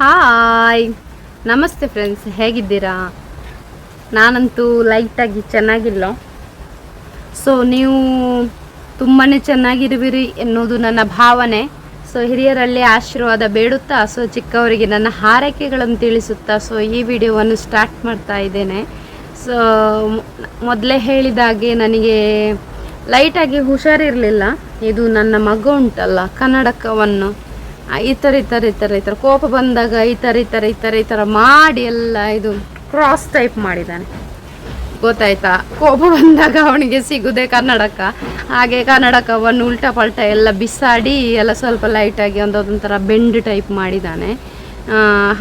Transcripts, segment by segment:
Hi. ನಮಸ್ತೆ friends ಹೇಗಿದ್ದೀರಾ? ನಾನಂತೂ ಲೈಟಾಗಿ ಚೆನ್ನಾಗಿಲ್ಲ. ಸೊ ನೀವು ತುಂಬಾ ಚೆನ್ನಾಗಿರುವಿರಿ ಎನ್ನುವುದು ನನ್ನ ಭಾವನೆ. ಸೊ ಹಿರಿಯರಲ್ಲಿ ಆಶೀರ್ವಾದ ಬೇಡುತ್ತಾ ಸೊ ಚಿಕ್ಕವರಿಗೆ ನನ್ನ ಹಾರೈಕೆಗಳನ್ನು ತಿಳಿಸುತ್ತಾ ಸೊ ಈ ವಿಡಿಯೋವನ್ನು ಸ್ಟಾರ್ಟ್ ಮಾಡ್ತಾ ಇದ್ದೇನೆ. ಸೊ ಮೊದಲೇ ಹೇಳಿದಾಗೆ ನನಗೆ ಲೈಟಾಗಿ ಹುಷಾರಿರಲಿಲ್ಲ. ಇದು ನನ್ನ ಮಗು ಉಂಟಲ್ಲ, ಕನ್ನಡಕವನ್ನು. ಈ ಥರ ಈ ಥರ ಈ ಥರ ಈ ಥರ ಕೋಪ ಬಂದಾಗ ಈ ಥರ ಈ ಥರ ಈ ಥರ ಈ ಥರ ಮಾಡಿ ಎಲ್ಲ ಇದು ಕ್ರಾಸ್ ಟೈಪ್ ಮಾಡಿದ್ದಾನೆ. ಗೊತ್ತಾಯ್ತಾ? ಕೋಪ ಬಂದಾಗ ಅವನಿಗೆ ಸಿಗುದೇ ಕನ್ನಡಕ. ಹಾಗೆ ಕನ್ನಡಕವನ್ನು ಉಲ್ಟಾ ಪಲ್ಟ ಎಲ್ಲ ಬಿಸಾಡಿ ಎಲ್ಲ ಸ್ವಲ್ಪ ಲೈಟಾಗಿ ಒಂದು ಒಂಥರ ಬೆಂಡ್ ಟೈಪ್ ಮಾಡಿದ್ದಾನೆ.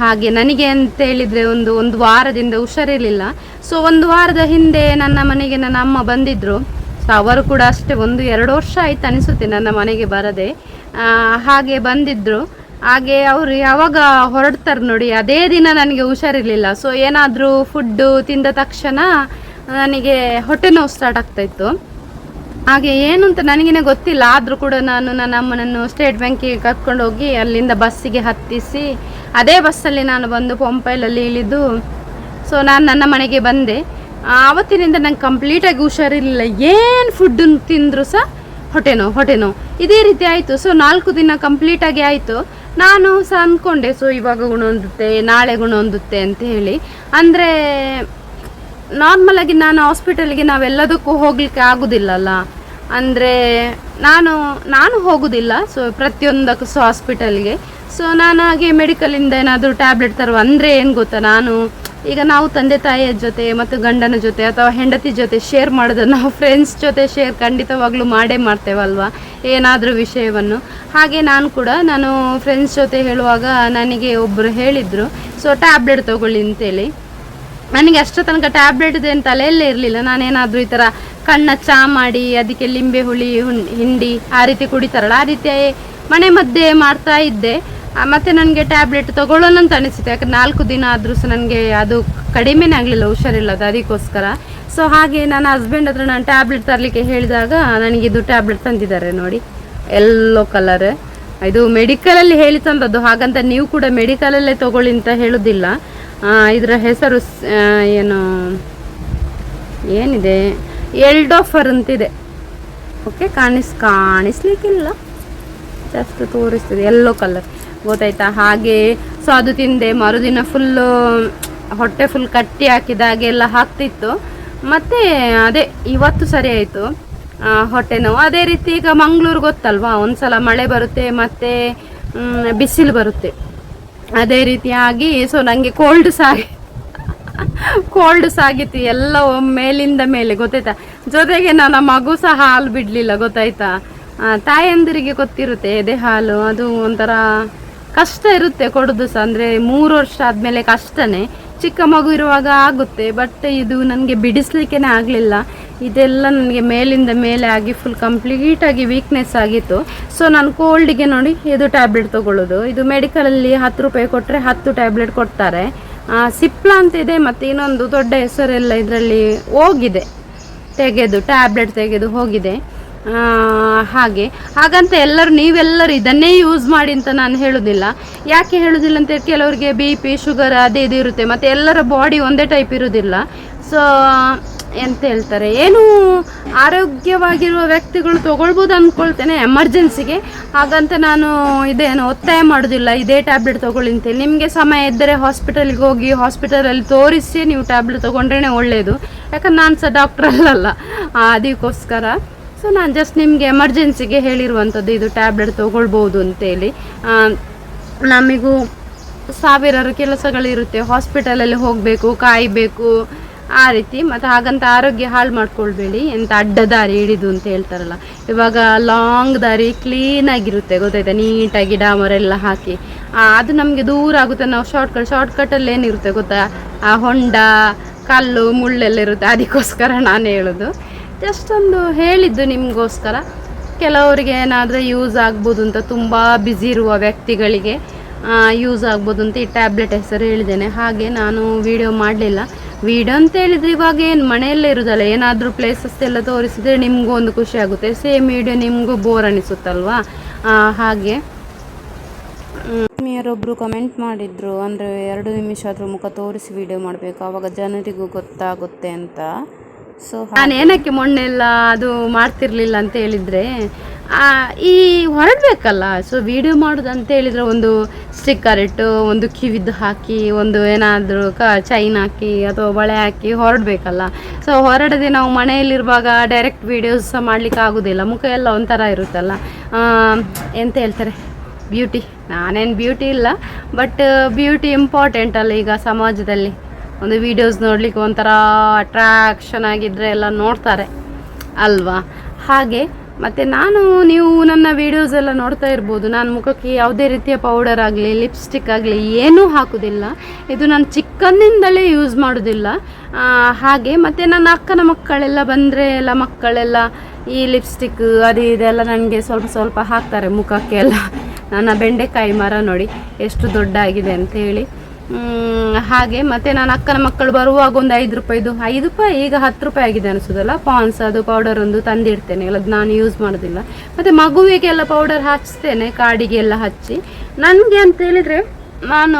ಹಾಗೆ ನನಗೆ ಅಂತ ಹೇಳಿದರೆ ಒಂದು ಒಂದು ವಾರದಿಂದ ಹುಷಾರಿರಲಿಲ್ಲ. ಸೊ ಒಂದು ವಾರದ ಹಿಂದೆ ನನ್ನ ಮನೆಗೆ ನನ್ನ ಅಮ್ಮ ಬಂದಿದ್ದರು ಸೊ ಅವರು ಕೂಡ ಅಷ್ಟೇ ಒಂದು ಎರಡು ವರ್ಷ ಆಯ್ತು ಅನಿಸುತ್ತೆ ನನ್ನ ಮನೆಗೆ ಬರದೆ. ಹಾಗೆ ಬಂದಿದ್ದರು ಹಾಗೆ ಅವರು ಯಾವಾಗ ಹೊರಡ್ತಾರೆ ನೋಡಿ, ಅದೇ ದಿನ ನನಗೆ ಹುಷಾರಿರಲಿಲ್ಲ. ಸೊ ಏನಾದರೂ ಫುಡ್ಡು ತಿಂದ ತಕ್ಷಣ ನನಗೆ ಹೊಟ್ಟೆ ನೋವು ಸ್ಟಾರ್ಟ್ ಆಗ್ತಾಯಿತ್ತು ಹಾಗೆ ಏನು ಅಂತ ನನಗೇನೆ ಗೊತ್ತಿಲ್ಲ. ಆದರೂ ಕೂಡ ನಾನು ನನ್ನ ಅಮ್ಮನನ್ನು ಸ್ಟೇಟ್ ಬ್ಯಾಂಕಿಗೆ ಕರ್ಕೊಂಡು ಹೋಗಿ ಅಲ್ಲಿಂದ ಬಸ್ಸಿಗೆ ಹತ್ತಿಸಿ, ಅದೇ ಬಸ್ಸಲ್ಲಿ ನಾನು ಬಂದು ಪೊಂಪೈಲಲ್ಲಿ ಇಳಿದು ಸೊ ನಾನು ನನ್ನ ಮನೆಗೆ ಬಂದೆ. ಆವತ್ತಿನಿಂದ ನಂಗೆ ಕಂಪ್ಲೀಟಾಗಿ ಹುಷಾರಿರಲಿಲ್ಲ. ಏನು ಫುಡ್ಡನ್ನು ತಿಂದರೂ ಸಹ ಹೊಟ್ಟೆ ನೋವು ಹೊಟ್ಟೆ ನೋವು ಇದೇ ರೀತಿ ಆಯಿತು. ಸೊ ನಾಲ್ಕು ದಿನ ಕಂಪ್ಲೀಟಾಗಿ ಆಯಿತು. ನಾನು ಸಹ ಅಂದ್ಕೊಂಡೆ ಸೊ ಇವಾಗ ಗುಣ ಹೊಂದುತ್ತೆ, ನಾಳೆ ಗುಣ ಹೊಂದುತ್ತೆ ಅಂತ ಹೇಳಿ. ಅಂದರೆ ನಾರ್ಮಲಾಗಿ ನಾನು ಹಾಸ್ಪಿಟಲ್ಗೆ ನಾವೆಲ್ಲದಕ್ಕೂ ಹೋಗ್ಲಿಕ್ಕೆ ಆಗೋದಿಲ್ಲಲ್ಲ. ಅಂದರೆ, ನಾನು ನಾನು ಹೋಗೋದಿಲ್ಲ. ಸೊ ಪ್ರತಿಯೊಂದಕ್ಕೂ ಸೊ ಹಾಸ್ಪಿಟಲ್ಗೆ ಸೊ ನಾನು ಹಾಗೆ ಮೆಡಿಕಲಿಂದ ಏನಾದರೂ ಟ್ಯಾಬ್ಲೆಟ್ ತರುವ ಅಂದರೆ ಏನು ಗೊತ್ತಾ? ನಾನು ಈಗ ನಾವು ತಂದೆ ತಾಯಿಯ ಜೊತೆ ಮತ್ತು ಗಂಡನ ಜೊತೆ ಅಥವಾ ಹೆಂಡತಿ ಜೊತೆ ಶೇರ್ ಮಾಡೋದು ನಾವು ಫ್ರೆಂಡ್ಸ್ ಜೊತೆ ಶೇರ್ ಖಂಡಿತವಾಗ್ಲೂ ಮಾಡೇ ಮಾಡ್ತೇವಲ್ವಾ? ಏನಾದರೂ ವಿಷಯವನ್ನು. ಹಾಗೆ ನಾನು ಕೂಡ, ನಾನು ಫ್ರೆಂಡ್ಸ್ ಜೊತೆ ಹೇಳುವಾಗ ನನಗೆ ಒಬ್ಬರು ಹೇಳಿದರು ಸೊ ಟ್ಯಾಬ್ಲೆಟ್ ತೊಗೊಳ್ಳಿ ಅಂತೇಳಿ. ನನಗೆ ಅಷ್ಟು ತನಕ ಟ್ಯಾಬ್ಲೆಟ್ ಇದೆ ಅಂತ ತಲೆಯಲ್ಲೇ ಇರಲಿಲ್ಲ. ನಾನೇನಾದರೂ ಈ ಥರ ಕಣ್ಣ ಚಾ ಮಾಡಿ, ಅದಕ್ಕೆ ಲಿಂಬೆ ಹುಳಿ, ಹಿಂಡಿ ಆ ರೀತಿ ಕುಡಿತಾರಲ್ಲ, ಆ ರೀತಿ ಮನೆ ಮದ್ದೆ ಮಾಡ್ತಾ ಇದ್ದೆ. ಮತ್ತೆ ನನಗೆ ಟ್ಯಾಬ್ಲೆಟ್ ತಗೊಳ್ಳೋಣ ಅಂತ ಅನಿಸುತ್ತೆ. ಯಾಕಂದ್ರೆ ನಾಲ್ಕು ದಿನ ಆದರೂ ಸಹ ನನಗೆ ಅದು ಕಡಿಮೆನೇ ಆಗಲಿಲ್ಲ ಹುಷಾರಿಲ್ಲದ ಅದಕ್ಕೋಸ್ಕರ. ಸೊ ಹಾಗೆ ನನ್ನ ಹಸ್ಬೆಂಡ್ ಹತ್ರ ನಾನು ಟ್ಯಾಬ್ಲೆಟ್ ತರಲಿಕ್ಕೆ ಹೇಳಿದಾಗ ನನಗಿದು ಟ್ಯಾಬ್ಲೆಟ್ ತಂದಿದ್ದಾರೆ ನೋಡಿ. ಎಲ್ಲೋ ಕಲರ್ ಇದು ಮೆಡಿಕಲಲ್ಲಿ ಹೇಳಿ ತಂದದ್ದು. ಹಾಗಂತ ನೀವು ಕೂಡ ಮೆಡಿಕಲಲ್ಲೇ ತಗೊಳ್ಳಿ ಅಂತ ಹೇಳೋದಿಲ್ಲ. ಇದರ ಹೆಸರು ಏನು, ಏನಿದೆ? ಎಲ್ಡೋಫರ್ ಅಂತಿದೆ. ಓಕೆ ಕಾಣಿಸ್, ಕಾಣಿಸ್ಲಿಕ್ಕಿಲ್ಲ. ಜಸ್ಟ್ ತೋರಿಸ್ತಿದೆ. ಎಲ್ಲೋ ಕಲರ್ ಗೊತ್ತಾಯ್ತಾ? ಹಾಗೆ ಸೊ ಅದು ತಿಂದೆ. ಮರುದಿನ ಫುಲ್ಲು ಹೊಟ್ಟೆ ಫುಲ್ ಕಟ್ಟಿ ಹಾಕಿದಾಗೆ ಎಲ್ಲ ಹಾಕ್ತಿತ್ತು. ಮತ್ತೆ ಅದೇ, ಇವತ್ತು ಸರಿ ಆಯಿತು. ಹೊಟ್ಟೆ ನೋವು. ಅದೇ ರೀತಿ ಈಗ ಮಂಗಳೂರು ಗೊತ್ತಲ್ವಾ? ಒಂದ್ಸಲ ಮಳೆ ಬರುತ್ತೆ, ಮತ್ತೆ ಬಿಸಿಲು ಬರುತ್ತೆ. ಅದೇ ರೀತಿಯಾಗಿ ಸೊ ನನಗೆ ಕೋಲ್ಡ್ ಸಾಗಿ ಕೋಲ್ಡ್ ಸಾಗಿತ್ತು ಎಲ್ಲ ಮೇಲಿಂದ ಮೇಲೆ, ಗೊತ್ತಾಯ್ತಾ? ಜೊತೆಗೆ ನನ್ನ ಮಗು ಸಹ ಹಾಲು ಬಿಡಲಿಲ್ಲ, ಗೊತ್ತಾಯ್ತಾ? ತಾಯಂದಿರಿಗೆ ಗೊತ್ತಿರುತ್ತೆ, ಎದೆ ಹಾಲು, ಅದು ಒಂಥರ ಕಷ್ಟ ಇರುತ್ತೆ ಕೊಡೋದು ಸಹ ಅಂದರೆ ಮೂರು ವರ್ಷ ಆದಮೇಲೆ ಕಷ್ಟನೇ. ಚಿಕ್ಕ ಮಗು ಇರುವಾಗ ಆಗುತ್ತೆ ಬಟ್ ಇದು ನನಗೆ ಬಿಡಿಸ್ಲಿಕ್ಕೇ ಆಗಲಿಲ್ಲ. ಇದೆಲ್ಲ ನನಗೆ ಮೇಲಿಂದ ಮೇಲೆ ಆಗಿ ಫುಲ್ ಕಂಪ್ಲೀಟಾಗಿ ವೀಕ್ನೆಸ್ ಆಗಿತ್ತು. ಸೊ ನಾನು ಕೋಲ್ಡಿಗೆ ನೋಡಿ ಇದು ಟ್ಯಾಬ್ಲೆಟ್ ತೊಗೊಳ್ಳೋದು. ಇದು ಮೆಡಿಕಲಲ್ಲಿ ಹತ್ತು ರೂಪಾಯಿ ಕೊಟ್ಟರೆ ಹತ್ತು ಟ್ಯಾಬ್ಲೆಟ್ ಕೊಡ್ತಾರೆ. ಸಿಪ್ಲಾ ಅಂತ ಇದೆ, ಮತ್ತು ಇನ್ನೊಂದು ದೊಡ್ಡ ಹೆಸರೆಲ್ಲ ಇದರಲ್ಲಿ ಹೋಗಿದೆ. ತೆಗೆದು ಟ್ಯಾಬ್ಲೆಟ್ ತೆಗೆದು ಹೋಗಿದೆ. ಹಾಗೆ. ಹಾಗಂತ ಎಲ್ಲರೂ, ನೀವೆಲ್ಲರೂ ಇದನ್ನೇ ಯೂಸ್ ಮಾಡಿ ಅಂತ ನಾನು ಹೇಳೋದಿಲ್ಲ. ಯಾಕೆ ಹೇಳೋದಿಲ್ಲ ಅಂತ ಕೆಲವರಿಗೆ ಬಿ ಪಿ ಶುಗರ್ ಅದೇ ಇದು ಇರುತ್ತೆ. ಮತ್ತು ಎಲ್ಲರ ಬಾಡಿ ಒಂದೇ ಟೈಪ್ ಇರೋದಿಲ್ಲ. ಸೊ ಎಂತ ಹೇಳ್ತಾರೆ? ಏನು ಆರೋಗ್ಯವಾಗಿರುವ ವ್ಯಕ್ತಿಗಳು ತಗೊಳ್ಬೋದು ಅಂದ್ಕೊಳ್ತೇನೆ ಎಮರ್ಜೆನ್ಸಿಗೆ ಹಾಗಂತ ನಾನು ಇದೇನು ಒತ್ತಾಯ ಮಾಡೋದಿಲ್ಲ. ಇದೇ ಟ್ಯಾಬ್ಲೆಟ್ ತಗೊಳ್ಳಿ ಅಂತೇಳಿ. ನಿಮಗೆ ಸಮಯ ಇದ್ದರೆ ಹಾಸ್ಪಿಟಲ್ಗೆ ಹೋಗಿ ಹಾಸ್ಪಿಟಲಲ್ಲಿ ತೋರಿಸಿ ನೀವು ಟ್ಯಾಬ್ಲೆಟ್ ತೊಗೊಂಡ್ರೇ ಒಳ್ಳೆಯದು ಯಾಕಂದ್ರೆ ನಾನು ಸಹ ಡಾಕ್ಟ್ರಲ್ಲ ಅದಕ್ಕೋಸ್ಕರ. ಸೊ ನಾನು ಜಸ್ಟ್ ನಿಮಗೆ ಎಮರ್ಜೆನ್ಸಿಗೆ ಹೇಳಿರುವಂಥದ್ದು ಇದು ಟ್ಯಾಬ್ಲೆಟ್ ತೊಗೊಳ್ಬೋದು ಅಂತೇಳಿ. ನಮಗೂ ಸಾವಿರಾರು ಕೆಲಸಗಳಿರುತ್ತೆ. ಹಾಸ್ಪಿಟಲಲ್ಲಿ ಹೋಗಬೇಕು, ಕಾಯಬೇಕು, ಆ ರೀತಿ. ಮತ್ತು ಹಾಗಂತ ಆರೋಗ್ಯ ಹಾಳು ಮಾಡ್ಕೊಳ್ಬೇಡಿ ಎಂತ ಅಡ್ಡ ದಾರಿ ಹಿಡಿದು ಅಂತ ಹೇಳ್ತಾರಲ್ಲ. ಇವಾಗ ಲಾಂಗ್ ದಾರಿ ಕ್ಲೀನಾಗಿರುತ್ತೆ ಗೊತ್ತಾಯ್ತಾ? ನೀಟಾಗಿ ಡಾಮರ್ ಎಲ್ಲ ಹಾಕಿ ಅದು ನಮಗೆ ದೂರ ಆಗುತ್ತೆ. ನಾವು ಶಾರ್ಟ್ಕಟ್ ಶಾರ್ಟ್ಕಟ್ಟಲ್ಲಿ ಏನಿರುತ್ತೆ ಗೊತ್ತಾ? ಆ, ಹೊಂಡ, ಕಲ್ಲು, ಮುಳ್ಳೆಲ್ಲ ಇರುತ್ತೆ. ಅದಕ್ಕೋಸ್ಕರ ನಾನು ಹೇಳೋದು. ಜಸ್ಟ್ ಹೇಳಿದ್ದು ನಿಮಗೋಸ್ಕರ. ಕೆಲವರಿಗೆ ಏನಾದರೂ ಯೂಸ್ ಆಗ್ಬೋದು ಅಂತ ತುಂಬ ಬ್ಯುಸಿ ಇರುವ ವ್ಯಕ್ತಿಗಳಿಗೆ ಯೂಸ್ ಆಗ್ಬೋದು ಅಂತ ಈ ಟ್ಯಾಬ್ಲೆಟ್ ಹೆಸರು ಹೇಳಿದ್ದೇನೆ. ಹಾಗೆ ನಾನು ವೀಡಿಯೋ ಮಾಡಲಿಲ್ಲ. ವೀಡಿಯೋ ಅಂತ ಹೇಳಿದರೆ ಇವಾಗ ಏನು ಮನೆಯಲ್ಲೇ ಇರೋದಲ್ಲ, ಏನಾದರೂ ಪ್ಲೇಸಸ್ ಎಲ್ಲ ತೋರಿಸಿದ್ರೆ ನಿಮಗೂ ಒಂದು ಖುಷಿ ಆಗುತ್ತೆ. ಸೇಮ್ ವೀಡಿಯೋ ನಿಮಗೂ ಬೋರ್ ಅನಿಸುತ್ತಲ್ವಾ? ಹಾಗೆ. ಯಾರೊಬ್ಬರು ಕಮೆಂಟ್ ಮಾಡಿದ್ರು, ಅಂದರೆ ಎರಡು ನಿಮಿಷ ಆದರೂ ಮುಖ ತೋರಿಸಿ ವೀಡಿಯೋ ಮಾಡಬೇಕು. ಆವಾಗ ಜನರಿಗೂ ಗೊತ್ತಾಗುತ್ತೆ ಅಂತ. ಸೊ ನಾನು ಏನಕ್ಕೆ ಮೊನ್ನೆಲ್ಲ ಅದು ಮಾಡ್ತಿರ್ಲಿಲ್ಲ ಅಂತ ಹೇಳಿದರೆ ಈ ಹೊರಡಬೇಕಲ್ಲ ಸೊ ವಿಡಿಯೋ ಮಾಡೋದು ಅಂತ ಹೇಳಿದ್ರೆ ಒಂದು ಸ್ಟಿಕ್ಕರ್ ಇಟ್ಟು ಒಂದು ಕಿವಿದ್ದು ಹಾಕಿ, ಒಂದು ಏನಾದರೂ ಕ ಚೈನ್ ಹಾಕಿ ಅಥವಾ ಬಳೆ ಹಾಕಿ ಹೊರಡಬೇಕಲ್ಲ ಸೊ ಹೊರಡದೆ ನಾವು ಮನೆಯಲ್ಲಿರುವಾಗ ಡೈರೆಕ್ಟ್ ವೀಡಿಯೋಸ್ ಸಹ ಮಾಡಲಿಕ್ಕೆ ಆಗೋದಿಲ್ಲ. ಮುಖ ಎಲ್ಲ ಒಂಥರ ಇರುತ್ತಲ್ಲ. ಎಂತ ಹೇಳ್ತಾರೆ? ಬ್ಯೂಟಿ ನಾನೇನು ಬ್ಯೂಟಿ ಇಲ್ಲ ಬಟ್ ಬ್ಯೂಟಿ ಇಂಪಾರ್ಟೆಂಟ್ ಅಲ್ಲ ಈಗ ಸಮಾಜದಲ್ಲಿ. ಒಂದು ವೀಡಿಯೋಸ್ ನೋಡಲಿಕ್ಕೆ ಒಂಥರ ಅಟ್ರಾಕ್ಷನ್ ಆಗಿದ್ದರೆ ಎಲ್ಲ ನೋಡ್ತಾರೆ ಅಲ್ವಾ? ಹಾಗೆ ಮತ್ತು ನಾನು ನೀವು ನನ್ನ ವೀಡಿಯೋಸ್ ಎಲ್ಲ ನೋಡ್ತಾ ಇರ್ಬೋದು. ನಾನು ಮುಖಕ್ಕೆ ಯಾವುದೇ ರೀತಿಯ ಪೌಡರ್ ಆಗಲಿ ಲಿಪ್ಸ್ಟಿಕ್ ಆಗಲಿ ಏನೂ ಹಾಕೋದಿಲ್ಲ. ಇದು ನಾನು ಚಿಕ್ಕಂದಿಂದಲೇ ಯೂಸ್ ಮಾಡೋದಿಲ್ಲ. ಹಾಗೆ ಮತ್ತು ನನ್ನ ಅಕ್ಕನ ಮಕ್ಕಳೆಲ್ಲ ಬಂದರೆ ಎಲ್ಲ ಮಕ್ಕಳೆಲ್ಲ ಈ ಲಿಪ್ಸ್ಟಿಕ್ ಅದು ಇದೆಲ್ಲ ನನಗೆ ಸ್ವಲ್ಪ ಸ್ವಲ್ಪ ಹಾಕ್ತಾರೆ ಮುಖಕ್ಕೆ ಎಲ್ಲ ನನ್ನ ಬೆಂಡೆಕಾಯಿ ಮರ ನೋಡಿ ಎಷ್ಟು ದೊಡ್ಡ ಆಗಿದೆ ಅಂತ ಹೇಳಿ ಮ್, ಹಾಗೆ ಮತ್ತು ನಾನು ಅಕ್ಕನ ಮಕ್ಕಳು ಬರುವಾಗ ಒಂದು ಐದು ರೂಪಾಯಿದು ಐದು ರೂಪಾಯಿ, ಈಗ ಹತ್ತು ರೂಪಾಯಿ ಆಗಿದೆ ಅನಿಸೋದಲ್ಲ? ಪಾನ್ಸ್ ಅದು ಪೌಡರ್ ಒಂದು ತಂದಿಡ್ತೇನೆ ಎಲ್ಲ ನಾನು ಯೂಸ್ ಮಾಡೋದಿಲ್ಲ. ಮತ್ತು ಮಗುವಿಗೆಲ್ಲ ಪೌಡರ್ ಹಚ್ತೇನೆ ಕಾಡಿಗೆಲ್ಲ ಹಚ್ಚಿ. ನನಗೆ ಅಂತ ಹೇಳಿದರೆ, ನಾನು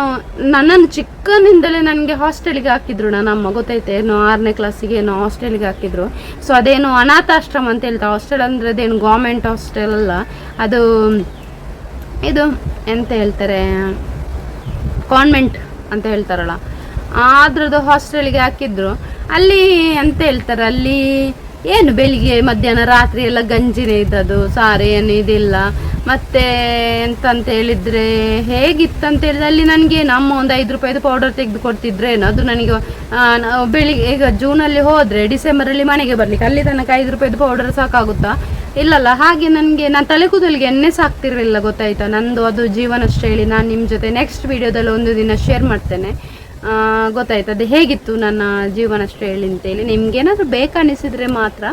ನನ್ನನ್ನು ಚಿಕ್ಕನಿಂದಲೇ ನನಗೆ ಹಾಸ್ಟೆಲಿಗೆ ಹಾಕಿದ್ರು ನನ್ನ ಅಮ್ಮ. ಗೊತ್ತೈತೆ ಏನೋ ಆರನೇ ಕ್ಲಾಸಿಗೆ ಏನೋ ಹಾಸ್ಟೆಲಿಗೆ ಹಾಕಿದ್ರು. ಸೊ ಅದೇನು ಅನಾಥಾಶ್ರಮ ಅಂತ ಹೇಳ್ತಾರೆ. ಹಾಸ್ಟೆಲ್ ಅಂದರೆ ಅದೇನು ಗೌರ್ಮೆಂಟ್ ಹಾಸ್ಟೆಲ್ ಅಲ್ಲ. ಅದು, ಇದು, ಎಂತ ಹೇಳ್ತಾರೆ? ಕಾನ್ವೆಂಟ್ ಅಂತ ಹೇಳ್ತಾರಲ್ಲ. ಅದ್ರದ್ದು ಹಾಸ್ಟೆಲ್ಗೆ ಹಾಕಿದ್ರು. ಅಲ್ಲಿ ಅಂತ ಹೇಳ್ತಾರೆ? ಅಲ್ಲಿ ಏನು ಬೆಳಿಗ್ಗೆ, ಮಧ್ಯಾಹ್ನ, ರಾತ್ರಿ ಎಲ್ಲ ಗಂಜಿನೇ ಇದ್ದದ್ದು, ಸಾರಿ ಏನು ಇದಿಲ್ಲ. ಮತ್ತೆ ಎಂತಂತ ಹೇಳಿದ್ರೆ ಹೇಗಿತ್ತಂತ ಹೇಳಿದ್ರೆ, ಅಲ್ಲಿ ನನಗೆ ನಮ್ಮ ಒಂದು ಐದು ರೂಪಾಯಿದು ಪೌಡರ್ ತೆಗೆದು ಕೊಡ್ತಿದ್ರೇನು ಅದು ನನಗೆ ಬೆಳಿಗ್ಗೆ, ಈಗ ಜೂನಲ್ಲಿ ಹೋದರೆ ಡಿಸೆಂಬರಲ್ಲಿ ಮನೆಗೆ ಬರಲಿಕ್ಕೆ, ಅಲ್ಲಿ ತನಕ ಐದು ರೂಪಾಯಿದು ಪೌಡರ್ ಸಾಕಾಗುತ್ತಾ? ಇಲ್ಲಲ್ಲ, ಹಾಗೆ ನನಗೆ, ನಾನು ತಲೆ ಕೂದಲಿಗೆ ಎಣ್ಣೆ ಸಾಕ್ತಿರಲಿಲ್ಲ, ಗೊತ್ತಾಯ್ತಾ? ನಂದು ಅದು ಜೀವನ ಶೈಲಿ, ನಾನು ನಿಮ್ಮ ಜೊತೆ ನೆಕ್ಸ್ಟ್ ವಿಡಿಯೋದಲ್ಲಿ ಒಂದು ದಿನ ಶೇರ್ ಮಾಡ್ತೇನೆ. ಗೊತ್ತಾಯ್ತು. ಅದು ಹೇಗಿತ್ತು ನನ್ನ ಜೀವನ ಶೈಲಿ ಅಂತೇಳಿ ನಿಮ್ಗೇನಾದರೂ ಬೇಕನ್ನಿಸಿದರೆ ಮಾತ್ರ.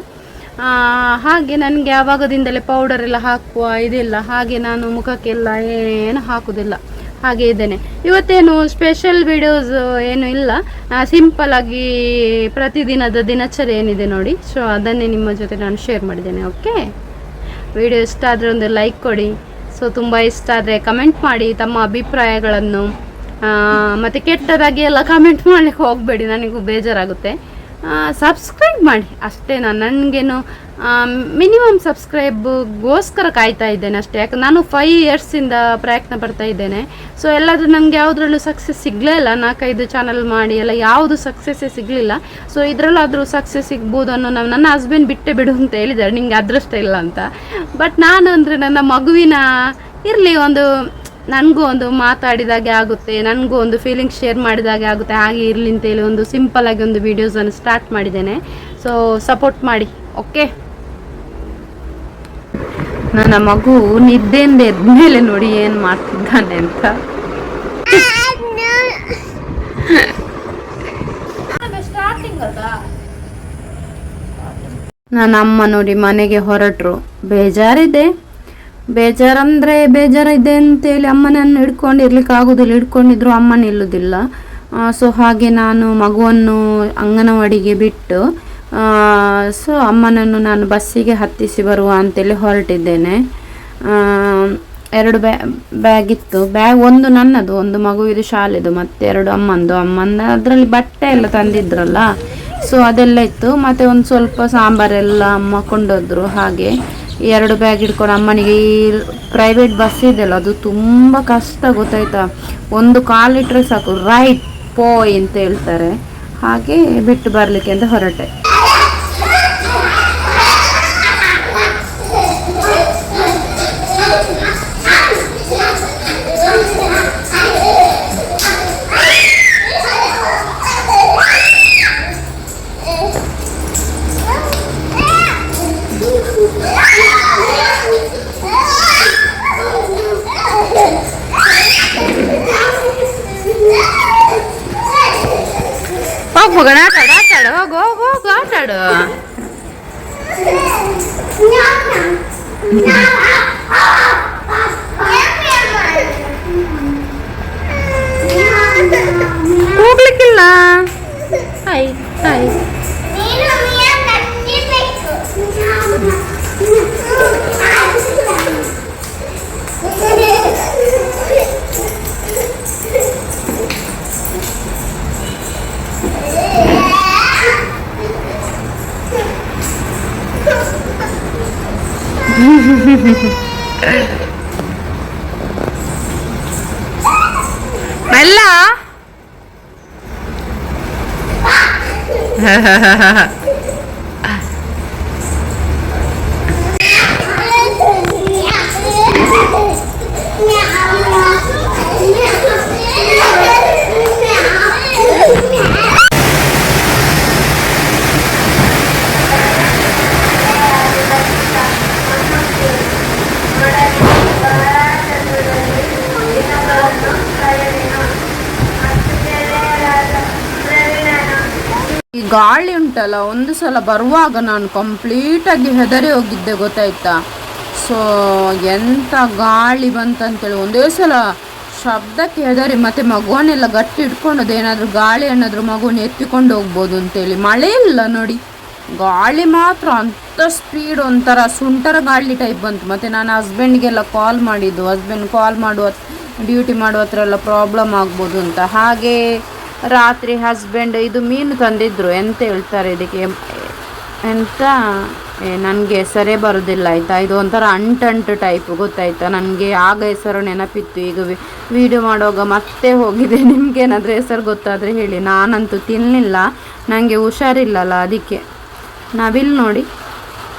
ಹಾಗೆ ನನಗೆ ಆವಾಗದಿಂದಲೇ ಪೌಡರ್ ಎಲ್ಲ ಹಾಕುವ ಇದಿಲ್ಲ. ಹಾಗೆ ನಾನು ಮುಖಕ್ಕೆಲ್ಲ ಏನು ಹಾಕೋದಿಲ್ಲ. ಹಾಗೆ ಇದ್ದೇನೆ. ಇವತ್ತೇನು ಸ್ಪೆಷಲ್ ವಿಡಿಯೋಸ್ ಏನು ಇಲ್ಲ. ಸಿಂಪಲ್ ಆಗಿ ಪ್ರತಿದಿನದ ದಿನಚರಿ ಏನಿದೆ ನೋಡಿ. ಸೊ ಅದನ್ನೇ ನಿಮ್ಮ ಜೊತೆ ನಾನು ಶೇರ್ ಮಾಡಿದ್ದೇನೆ. ಓಕೆ ವಿಡಿಯೋ ಇಷ್ಟ ಆದರೆ ಒಂದು ಲೈಕ್ ಕೊಡಿ. ಸೊ ತುಂಬ ಇಷ್ಟ ಆದರೆ ಕಮೆಂಟ್ ಮಾಡಿ. ತಮ್ಮ ಅಭಿಪ್ರಾಯಗಳನ್ನು ಮತ್ತು ಕೆಟ್ಟದಾಗಿ ಎಲ್ಲ ಕಮೆಂಟ್ ಮಾಡಲಿಕ್ಕೆ ಹೋಗಬೇಡಿ, ನನಗೂ ಬೇಜಾರಾಗುತ್ತೆ. ಸಬ್ಸ್ಕ್ರೈಬ್ ಮಾಡಿ. ಅಷ್ಟೇ ನಾನು, ನನಗೇನು ಮಿನಿಮಮ್ ಸಬ್ಸ್ಕ್ರೈಬ್ಗೋಸ್ಕರ ಕಾಯ್ತಾ ಇದ್ದೇನೆ ಅಷ್ಟೇ. ಯಾಕೆ ನಾನು ಫೈವ್ ಇಯರ್ಸಿಂದ ಪ್ರಯತ್ನ ಪಡ್ತಾ ಇದ್ದೇನೆ. ಸೊ ಎಲ್ಲಾದರೂ ನನಗೆ ಯಾವುದ್ರಲ್ಲೂ ಸಕ್ಸಸ್ ಸಿಗಲೇ ಇಲ್ಲ. ನಾಲ್ಕೈದು ಚಾನಲ್ ಮಾಡಿ, ಎಲ್ಲ ಯಾವುದು ಸಕ್ಸಸ್ಸೇ ಸಿಗಲಿಲ್ಲ. ಸೊ ಇದರಲ್ಲಾದರೂ ಸಕ್ಸಸ್ ಸಿಗ್ಬೋದು ಅನ್ನೋ ನಾವು, ನನ್ನ ಹಸ್ಬೆಂಡ್ ಬಿಟ್ಟೆ ಬಿಡು ಅಂತ ಹೇಳಿದ್ದಾರೆ. ನಿಮಗೆ ಅದೃಷ್ಟ ಇಲ್ಲ ಅಂತ. ಬಟ್ ನಾನು ಅಂದರೆ ನನ್ನ ಮಗುವಿನ, ಇರಲಿ ಒಂದು ನನಗೂ ಒಂದು ಮಾತಾಡಿದಾಗೆ ಆಗುತ್ತೆ, ನನಗೂ ಒಂದು ಫೀಲಿಂಗ್ ಶೇರ್ ಮಾಡಿದಾಗೆ ಆಗುತ್ತೆ, ಹಾಗೆ ಇರಲಿ ಅಂತೇಳಿ ಒಂದು ಸಿಂಪಲ್ ಆಗಿ ಒಂದು ವೀಡಿಯೋಸನ್ನು ಸ್ಟಾರ್ಟ್ ಮಾಡಿದ್ದೇನೆ. ಸೊ ಸಪೋರ್ಟ್ ಮಾಡಿ ಓಕೆ ನನ್ನ ಮಗು ನಿದ್ದೆಯಿಂದ ಎದ್ಮೇಲೆ ನೋಡಿ ಏನು ಮಾಡ್ತಿದ್ದಾನೆ ಅಂತ. ನನ್ನ ಅಮ್ಮ ನೋಡಿ ಮನೆಗೆ ಹೊರಟರು, ಬೇಜಾರಿದೆ. ಬೇಜಾರಂದ್ರೆ ಬೇಜಾರಿದೆ ಅಂತೇಳಿ ಅಮ್ಮನನ್ನು ಹಿಡ್ಕೊಂಡು ಇರ್ಲಿಕ್ಕೆ ಆಗೋದಿಲ್ಲ ಹಿಡ್ಕೊಂಡಿದ್ರು ಅಮ್ಮ ನಿಲ್ಲುವುದಿಲ್ಲ ಸೊ ಹಾಗೆ ನಾನು ಮಗುವನ್ನು ಅಂಗನವಾಡಿಗೆ ಬಿಟ್ಟು ಸೊ ಅಮ್ಮನನ್ನು ನಾನು ಬಸ್ಸಿಗೆ ಹತ್ತಿಸಿ ಬರುವ ಅಂತೇಳಿ ಹೊರಟಿದ್ದೇನೆ. ಎರಡು ಬ್ಯಾ, ಬ್ಯಾಗ್ ಇತ್ತು. ಬ್ಯಾಗ್ ಒಂದು ನನ್ನದು, ಒಂದು ಮಗುವಿದು ಶಾಲೆದು, ಮತ್ತೆ ಎರಡು ಅಮ್ಮಂದು. ಅಮ್ಮಂದ ಅದರಲ್ಲಿ ಬಟ್ಟೆ ಎಲ್ಲ ತಂದಿದ್ರಲ್ಲ ಸೊ ಅದೆಲ್ಲ ಇತ್ತು. ಮತ್ತೆ ಒಂದು ಸ್ವಲ್ಪ ಸಾಂಬಾರೆಲ್ಲ ಅಮ್ಮ ಕೊಂಡೋದ್ರು ಹಾಗೆ. ಎರಡು ಬ್ಯಾಗ್ ಹಿಡ್ಕೊಂಡು ಅಮ್ಮನಿಗೆ ಈ ಪ್ರೈವೇಟ್ ಬಸ್ ಇದೆಯಲ್ಲ, ಅದು ತುಂಬ ಕಷ್ಟ ಗೊತ್ತಾಯ್ತಾ? ಒಂದು ಕಾಲಿಟ್ರೆ ಸಾಕು, ರೈಟ್ ಪೋಯ್ ಅಂತ ಹೇಳ್ತಾರೆ. ಹಾಗೆ ಬಿಟ್ಟು ಬರಲಿಕ್ಕೆ ಅಂತ ಹೊರಟೆ. Yeah. മെല്ല. ಗಾಳಿ ಉಂಟಲ್ಲ, ಒಂದು ಸಲ ಬರುವಾಗ ನಾನು ಕಂಪ್ಲೀಟಾಗಿ ಹೆದರಿ ಹೋಗಿದ್ದೆ, ಗೊತ್ತಾಯ್ತಾ? ಸೊ ಎಂಥ ಗಾಳಿ ಬಂತಂತೇಳಿ, ಒಂದೇ ಸಲ ಶಬ್ದಕ್ಕೆ ಹೆದರಿ ಮತ್ತೆ ಮಗುವನ್ನೆಲ್ಲ ಗಟ್ಟಿ ಇಟ್ಕೊಂಡದ್ದು ಏನಾದರೂ ಗಾಳಿ ಏನಾದರೂ ಮಗುವನ್ನು ಎತ್ತಿಕೊಂಡು ಹೋಗ್ಬೋದು ಅಂತೇಳಿ. ಮಳೆ ಇಲ್ಲ ನೋಡಿ. ಗಾಳಿ ಮಾತ್ರ ಅಂಥ ಸ್ಪೀಡ್ ಒಂಥರ ಸುಂಟರ ಗಾಳಿ ಟೈಪ್ ಬಂತು. ಮತ್ತು ನಾನು ಹಸ್ಬೆಂಡ್ಗೆಲ್ಲ ಕಾಲ್ ಮಾಡಿದ್ದು. ಹಸ್ಬೆಂಡ್ ಕಾಲ್ ಮಾಡುವ ಡ್ಯೂಟಿ ಮಾಡುವ ಹತ್ರ ಎಲ್ಲ ಪ್ರಾಬ್ಲಮ್ ಆಗ್ಬೋದು ಅಂತ. ಹಾಗೆ ರಾತ್ರಿ ಹಸ್ಬೆಂಡ್ ಇದು ಮೀನು ತಂದಿದ್ರು. ಎಂತ ಹೇಳ್ತಾರೆ ಇದಕ್ಕೆ? ಎಂತ? ನನಗೆ ಹೆಸರೇ ಬರೋದಿಲ್ಲ, ಆಯಿತಾ? ಇದು ಒಂಥರ ಅಂಟಂಟು ಟೈಪ್ ಗೊತ್ತಾಯ್ತಾ? ನನಗೆ ಆಗ ಹೆಸರು ನೆನಪಿತ್ತು. ಈಗ ವಿಡಿಯೋ ಮಾಡುವಾಗ ಮತ್ತೆ ಹೋಗಿದೆ. ನಿಮಗೇನಾದರೂ ಹೆಸರು ಗೊತ್ತಾದರೆ ಹೇಳಿ. ನಾನಂತೂ ತಿನ್ನಲಿಲ್ಲ ನನಗೆ ಹುಷಾರಿಲ್ಲಲ್ಲ, ಅದಕ್ಕೆ. ನಾವಿಲ್ಲಿ ನೋಡಿ.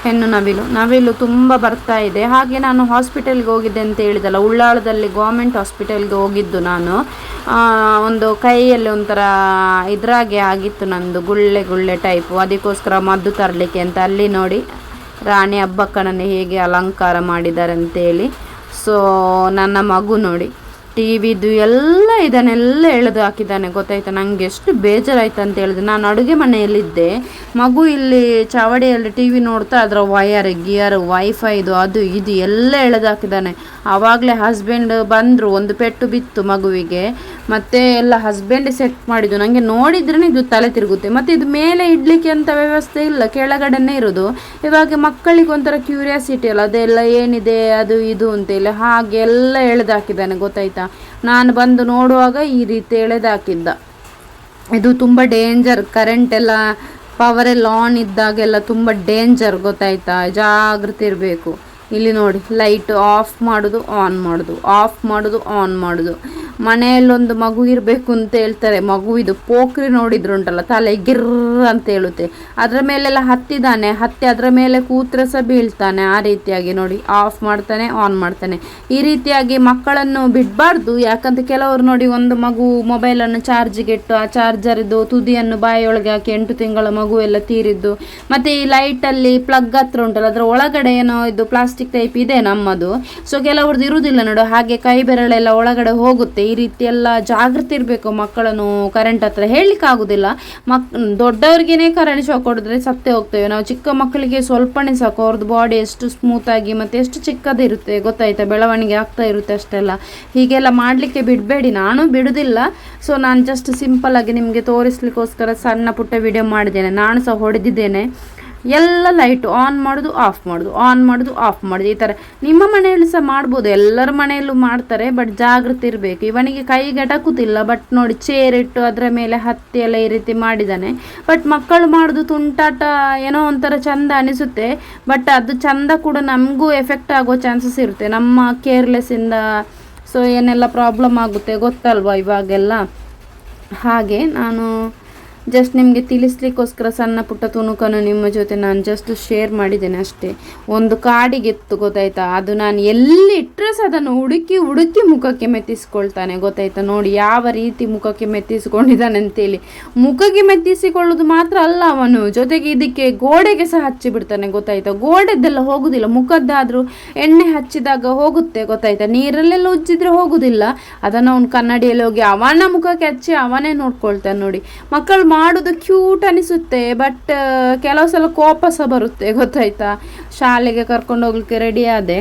ಹೆಣ್ಣು ನವಿಲು. ನವಿಲು ತುಂಬ ಬರ್ತಾ ಇದೆ. ಹಾಗೆ ನಾನು ಹಾಸ್ಪಿಟಲ್ಗೆ ಹೋಗಿದ್ದೆ ಅಂತ ಹೇಳಿದಲ್ಲ, ಉಳ್ಳಾಳದಲ್ಲಿ ಗೌರ್ಮೆಂಟ್ ಹಾಸ್ಪಿಟಲ್ಗೆ ಹೋಗಿದ್ದು ನಾನು. ಒಂದು ಕೈಯಲ್ಲಿ ಒಂಥರ ಇದ್ರಾಗೆ ಆಗಿತ್ತು ನಂದು, ಗುಳ್ಳೆ ಗುಳ್ಳೆ ಟೈಪು ಅದಕ್ಕೋಸ್ಕರ ಮದ್ದು ತರಲಿಕ್ಕೆ ಅಂತ ಅಲ್ಲಿ ನೋಡಿ ರಾಣಿ ಹಬ್ಬಕ್ಕನನ್ನು ಹೇಗೆ ಅಲಂಕಾರ ಮಾಡಿದ್ದಾರೆ ಅಂತೇಳಿ. ಸೊ ನನ್ನ ಮಗು ನೋಡಿ. ಟಿ ವಿದು ಎಲ್ಲ ಇದನ್ನೆಲ್ಲ ಎಳೆದು ಹಾಕಿದ್ದಾನೆ. ಗೊತ್ತಾಯ್ತಾ? ನನಗೆ ಎಷ್ಟು ಬೇಜಾರಾಯ್ತು ಅಂತ ಹೇಳಿದ್ರೆ, ನಾನು ಅಡುಗೆ ಮನೆಯಲ್ಲಿದ್ದೆ. ಮಗು ಇಲ್ಲಿ ಚಾವಡಿಯಲ್ಲಿ ಟಿ ವಿ ನೋಡ್ತಾ ಅದರ ವಯರ್ ಗಿಯರ್ ವೈಫೈ ಇದು, ಅದು ಇದು ಎಲ್ಲ ಎಳೆದು ಹಾಕಿದ್ದಾನೆ. ಆವಾಗಲೇ ಹಸ್ಬೆಂಡ್ ಬಂದರು, ಒಂದು ಪೆಟ್ಟು ಬಿತ್ತು ಮಗುವಿಗೆ. ಮತ್ತೆ ಎಲ್ಲ ಹಸ್ಬೆಂಡ್ ಸೆಟ್ ಮಾಡಿದ್ದು. ನನಗೆ ನೋಡಿದ್ರೇ ಇದು ತಲೆ ತಿರುಗುತ್ತೆ. ಮತ್ತು ಇದು ಮೇಲೆ ಇಡಲಿಕ್ಕೆ ಅಂತ ವ್ಯವಸ್ಥೆ ಇಲ್ಲ, ಕೆಳಗಡೆನೇ ಇರೋದು. ಇವಾಗ ಮಕ್ಕಳಿಗೆ ಒಂಥರ ಕ್ಯೂರಿಯಾಸಿಟಿ ಅಲ್ಲ, ಅದೆಲ್ಲ ಏನಿದೆ, ಅದು ಇದು ಅಂತೇಳಿ ಹಾಗೆ ಎಲ್ಲ ಎಳೆದಾಕಿದ್ದಾನೆ ಗೊತ್ತಾಯ್ತಾ? ನಾನು ಬಂದು ನೋಡುವಾಗ ಈ ರೀತಿ ಎಳೆದಾಕಿದ್ದ. ಇದು ತುಂಬ ಡೇಂಜರ್ ಕರೆಂಟ್ ಎಲ್ಲ ಪವರ್ ಎಲ್ಲ ಆನ್ ಇದ್ದಾಗೆಲ್ಲ ತುಂಬ ಡೇಂಜರ್ ಗೊತ್ತಾಯ್ತಾ? ಜಾಗೃತಿ ಇರಬೇಕು. ಇಲ್ಲಿ ನೋಡಿ, ಲೈಟ್ ಆಫ್ ಮಾಡೋದು, ಆನ್ ಮಾಡೋದು, ಆಫ್ ಮಾಡೋದು, ಆನ್ ಮಾಡೋದು. ಮನೆಯಲ್ಲೊಂದು ಮಗು ಇರಬೇಕು ಅಂತ ಹೇಳ್ತಾರೆ. ಮಗು ಇದು ಪೋಖ್ರಿ ನೋಡಿದ್ರುಂಟಲ್ಲ, ತಲೆ ಗಿರ್ರ ಅಂತ ಹೇಳುತ್ತೆ. ಅದರ ಮೇಲೆಲ್ಲ ಹತ್ತಿದ್ದಾನೆ, ಹತ್ತಿ ಅದರ ಮೇಲೆ ಕೂತ್ರೆ ಸಹ ಬೀಳ್ತಾನೆ. ಆ ರೀತಿಯಾಗಿ ನೋಡಿ, ಆಫ್ ಮಾಡ್ತಾನೆ, ಆನ್ ಮಾಡ್ತಾನೆ. ಈ ರೀತಿಯಾಗಿ ಮಕ್ಕಳನ್ನು ಬಿಡಬಾರ್ದು. ಯಾಕಂತ ಕೆಲವರು ನೋಡಿ, ಒಂದು ಮಗು ಮೊಬೈಲನ್ನು ಚಾರ್ಜಿಗೆ ಇಟ್ಟು, ಆ ಚಾರ್ಜರಿದ್ದು ತುದಿಯನ್ನು ಬಾಯಿಯೊಳಗೆ ಹಾಕಿ ಎಂಟು ತಿಂಗಳ ಮಗು ಎಲ್ಲ ತೀರಿದ್ದು. ಮತ್ತು ಈ ಲೈಟಲ್ಲಿ ಪ್ಲಗ್ ಹತ್ರ ಉಂಟಲ್ಲ, ಅದರ ಒಳಗಡೆ ಏನೋ ಇದು ಪ್ಲಾಸ್ಟಿಕ್ ಟೈಪ್ ಇದೆ ನಮ್ಮದು. ಸೊ ಕೆಲವ್ರದ್ದು ಇರುವುದಿಲ್ಲ ನೋಡು, ಹಾಗೆ ಕೈ ಬೆರಳೆಲ್ಲ ಒಳಗಡೆ ಹೋಗುತ್ತೆ. ಈ ರೀತಿ ಎಲ್ಲ ಜಾಗೃತಿ ಇರಬೇಕು ಮಕ್ಕಳನ್ನು ಕರೆಂಟ್ ಹತ್ರ ಹೇಳಲಿಕ್ಕೆ ಆಗೋದಿಲ್ಲ. ಮಕ್, ದೊಡ್ಡವ್ರಿಗೇನೆ ಕರೆಂಟ್ ಶಾಕ್ ಹೊಡೆದ್ರೆ ಸತ್ತೇ ಹೋಗ್ತೇವೆ. ನಾವು ಚಿಕ್ಕ ಮಕ್ಕಳಿಗೆ ಸ್ವಲ್ಪನೇ ಸಾಕು ಅವ್ರದ್ದು ಬಾಡಿ ಎಷ್ಟು ಸ್ಮೂತಾಗಿ ಮತ್ತು ಎಷ್ಟು ಚಿಕ್ಕದಿರುತ್ತೆ ಗೊತ್ತಾಯ್ತಾ? ಬೆಳವಣಿಗೆ ಆಗ್ತಾ ಇರುತ್ತೆ ಅಷ್ಟೆಲ್ಲ. ಹೀಗೆಲ್ಲ ಮಾಡಲಿಕ್ಕೆ ಬಿಡಬೇಡಿ. ನಾನು ಬಿಡೋದಿಲ್ಲ. ಸೊ ನಾನು ಜಸ್ಟ್ ಸಿಂಪಲ್ ಆಗಿ ನಿಮಗೆ ತೋರಿಸ್ಲಿಕ್ಕೋಸ್ಕರ ಸಣ್ಣ ಪುಟ್ಟ ವಿಡಿಯೋ ಮಾಡಿದ್ದೇನೆ. ನಾನು ಸಹ ಹೊಡೆದಿದ್ದೇನೆ. ಎಲ್ಲ ಲೈಟು ಆನ್ ಮಾಡೋದು ಆಫ್ ಮಾಡೋದು ಆನ್ ಮಾಡೋದು ಆಫ್ ಮಾಡೋದು. ಈ ಥರ ನಿಮ್ಮ ಮನೆಯಲ್ಲಿ ಸಹ ಮಾಡ್ಬೋದು. ಎಲ್ಲರ ಮನೆಯಲ್ಲೂ ಮಾಡ್ತಾರೆ ಬಟ್ ಜಾಗೃತಿ ಇರಬೇಕು. ಇವನಿಗೆ ಅಟಕುತ್ತಿಲ್ಲ ಬಟ್ ನೋಡಿ ಚೇರ್ ಇಟ್ಟು ಅದರ ಮೇಲೆ ಹತ್ತಿ ಎಲ್ಲ ಈ ರೀತಿ ಮಾಡಿದ್ದಾನೆ ಬಟ್ ಮಕ್ಕಳು ಮಾಡೋದು ತುಂಟಾಟ ಏನೋ ಒಂಥರ ಚಂದ ಅನಿಸುತ್ತೆ ಬಟ್ ಅದು ಚಂದ ಕೂಡ ನಮಗೂ ಎಫೆಕ್ಟ್ ಆಗೋ ಚಾನ್ಸಸ್ ಇರುತ್ತೆ. ನಮ್ಮ ಕೇರ್ಲೆಸ್ಸಿಂದ ಸೊ ಏನೆಲ್ಲ ಪ್ರಾಬ್ಲಮ್ ಆಗುತ್ತೆ ಗೊತ್ತಲ್ವಾ ಇವಾಗೆಲ್ಲ? ಹಾಗೆ ನಾನು ಜಸ್ಟ್ ನಿಮಗೆ ತಿಳಿಸ್ಲಿಕ್ಕೋಸ್ಕರ ಸಣ್ಣ ಪುಟ್ಟ ತುಣುಕನ್ನು ನಿಮ್ಮ ಜೊತೆ ನಾನು ಜಸ್ಟ್ ಶೇರ್ ಮಾಡಿದ್ದೇನೆ ಅಷ್ಟೇ. ಒಂದು ಕಾಡಿಗೆತ್ತು ಗೊತ್ತಾಯ್ತಾ? ಅದು ನಾನು ಎಲ್ಲಿ ಇಟ್ಟರೆ ಸಹ ಅದನ್ನು ಹುಡುಕಿ ಹುಡುಕಿ ಮುಖಕ್ಕೆ ಮೆತ್ತಿಸ್ಕೊಳ್ತಾನೆ ಗೊತ್ತಾಯ್ತಾ? ನೋಡಿ ಯಾವ ರೀತಿ ಮುಖಕ್ಕೆ ಮೆತ್ತಿಸಿಕೊಂಡಿದ್ದಾನೆ ಅಂತೇಳಿ. ಮುಖಕ್ಕೆ ಮೆತ್ತಿಸಿಕೊಳ್ಳೋದು ಮಾತ್ರ ಅಲ್ಲ ಅವನು. ಜೊತೆಗೆ ಇದಕ್ಕೆ ಗೋಡೆಗೆ ಸಹ ಹಚ್ಚಿ ಬಿಡ್ತಾನೆ ಗೊತ್ತಾಯ್ತಾ? ಗೋಡೆದೆಲ್ಲ ಹೋಗುದಿಲ್ಲ. ಮುಖದ್ದಾದರೂ ಎಣ್ಣೆ ಹಚ್ಚಿದಾಗ ಹೋಗುತ್ತೆ ಗೊತ್ತಾಯ್ತಾ? ನೀರಲ್ಲೆಲ್ಲ ಉಜ್ಜಿದ್ರೆ ಹೋಗುದಿಲ್ಲ. ಅದನ್ನು ಅವನು ಕನ್ನಡಿಯಲ್ಲಿ ಹೋಗಿ ಅವನ ಮುಖಕ್ಕೆ ಹಚ್ಚಿ ಅವನೇ ನೋಡ್ಕೊಳ್ತಾನೆ ನೋಡಿ. ಮಕ್ಕಳು ಮಾಡೋದು ಕ್ಯೂಟ್ ಅನಿಸುತ್ತೆ ಬಟ್ ಕೆಲವು ಸಲ ಕೋಪ ಸಹ ಬರುತ್ತೆ, ಗೊತ್ತಾಯ್ತಾ? ಶಾಲೆಗೆ ಕರ್ಕೊಂಡು ಹೋಗ್ಲಿಕ್ಕೆ ರೆಡಿ ಆದೆ.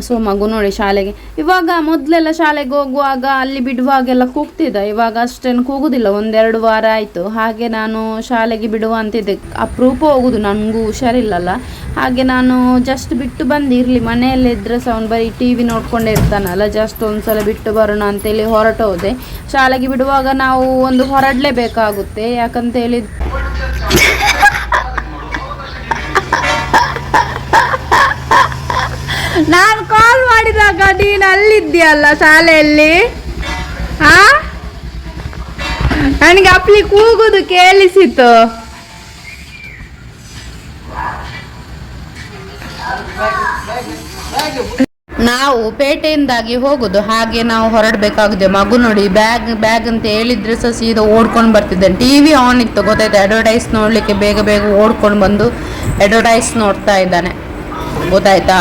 ಸೊ ಮಗು ನೋಡಿ ಶಾಲೆಗೆ. ಇವಾಗ ಮೊದಲೆಲ್ಲ ಶಾಲೆಗೆ ಹೋಗುವಾಗ ಅಲ್ಲಿ ಬಿಡುವಾಗೆಲ್ಲ ಕೂಗ್ತಿದ್ದ. ಇವಾಗ ಅಷ್ಟೇನು ಕೂಗುದಿಲ್ಲ. ಒಂದೆರಡು ವಾರ ಆಯಿತು. ಹಾಗೆ ನಾನು ಶಾಲೆಗೆ ಬಿಡುವ ಅಂತಿದ್ದೆ. ಅಪರೂಪ ಹೋಗುದು. ನನಗೂ ಹುಷಾರಿಲ್ಲಲ್ಲ. ಹಾಗೆ ನಾನು ಜಸ್ಟ್ ಬಿಟ್ಟು ಬಂದು ಇರಲಿ. ಮನೆಯಲ್ಲೇ ಇದ್ರೆ ಸಹ ಅವ್ನು ಬರೀ ಟಿ ವಿ ನೋಡ್ಕೊಂಡೇ ಇರ್ತಾನಲ್ಲ. ಜಸ್ಟ್ ಒಂದ್ಸಲ ಬಿಟ್ಟು ಬರೋಣ ಅಂತೇಳಿ ಹೊರಟು ಹೋದೆ. ಶಾಲೆಗೆ ಬಿಡುವಾಗ ನಾವು ಒಂದು ಹೊರಡಲೇಬೇಕಾಗುತ್ತೆ. ಯಾಕಂತೇಳಿ ನಾನು ಕಾಲ್ ಮಾಡಿದಾಗ ನೀನು ಅಲ್ಲಿದ್ದೀಯಲ್ಲ ಶಾಲೆಯಲ್ಲಿ? ಆ? ನನಗೆ ಅಪ್ಲಿ ಕೂಗುದು ಕೇಳಿಸಿತು ನಾವು ಪೇಟೆಯಿಂದಾಗಿ ಹೋಗುದು, ಹಾಗೆ ನಾವು ಹೊರಡ್ಬೇಕಾಗಿದೆ. ಮಗು ನೋಡಿ, ಬ್ಯಾಗ್ ಬ್ಯಾಗ್ ಅಂತ ಹೇಳಿದ್ರೆ ಸಹ ಸೀದಾ ಓಡ್ಕೊಂಡು ಬರ್ತಿದ್ದೇನೆ ಟಿ ವಿ ಆನ್ ಇತ್ತು, ಗೊತ್ತಾಯ್ತು? ಅಡ್ವರ್ಟೈಸ್ ನೋಡ್ಲಿಕ್ಕೆ ಬೇಗ ಬೇಗ ಓಡ್ಕೊಂಡು ಬಂದು ಅಡ್ವರ್ಟೈಸ್ ನೋಡ್ತಾ ಇದ್ದಾನೆ. ಗೊತ್ತಾಯ್ತಾ?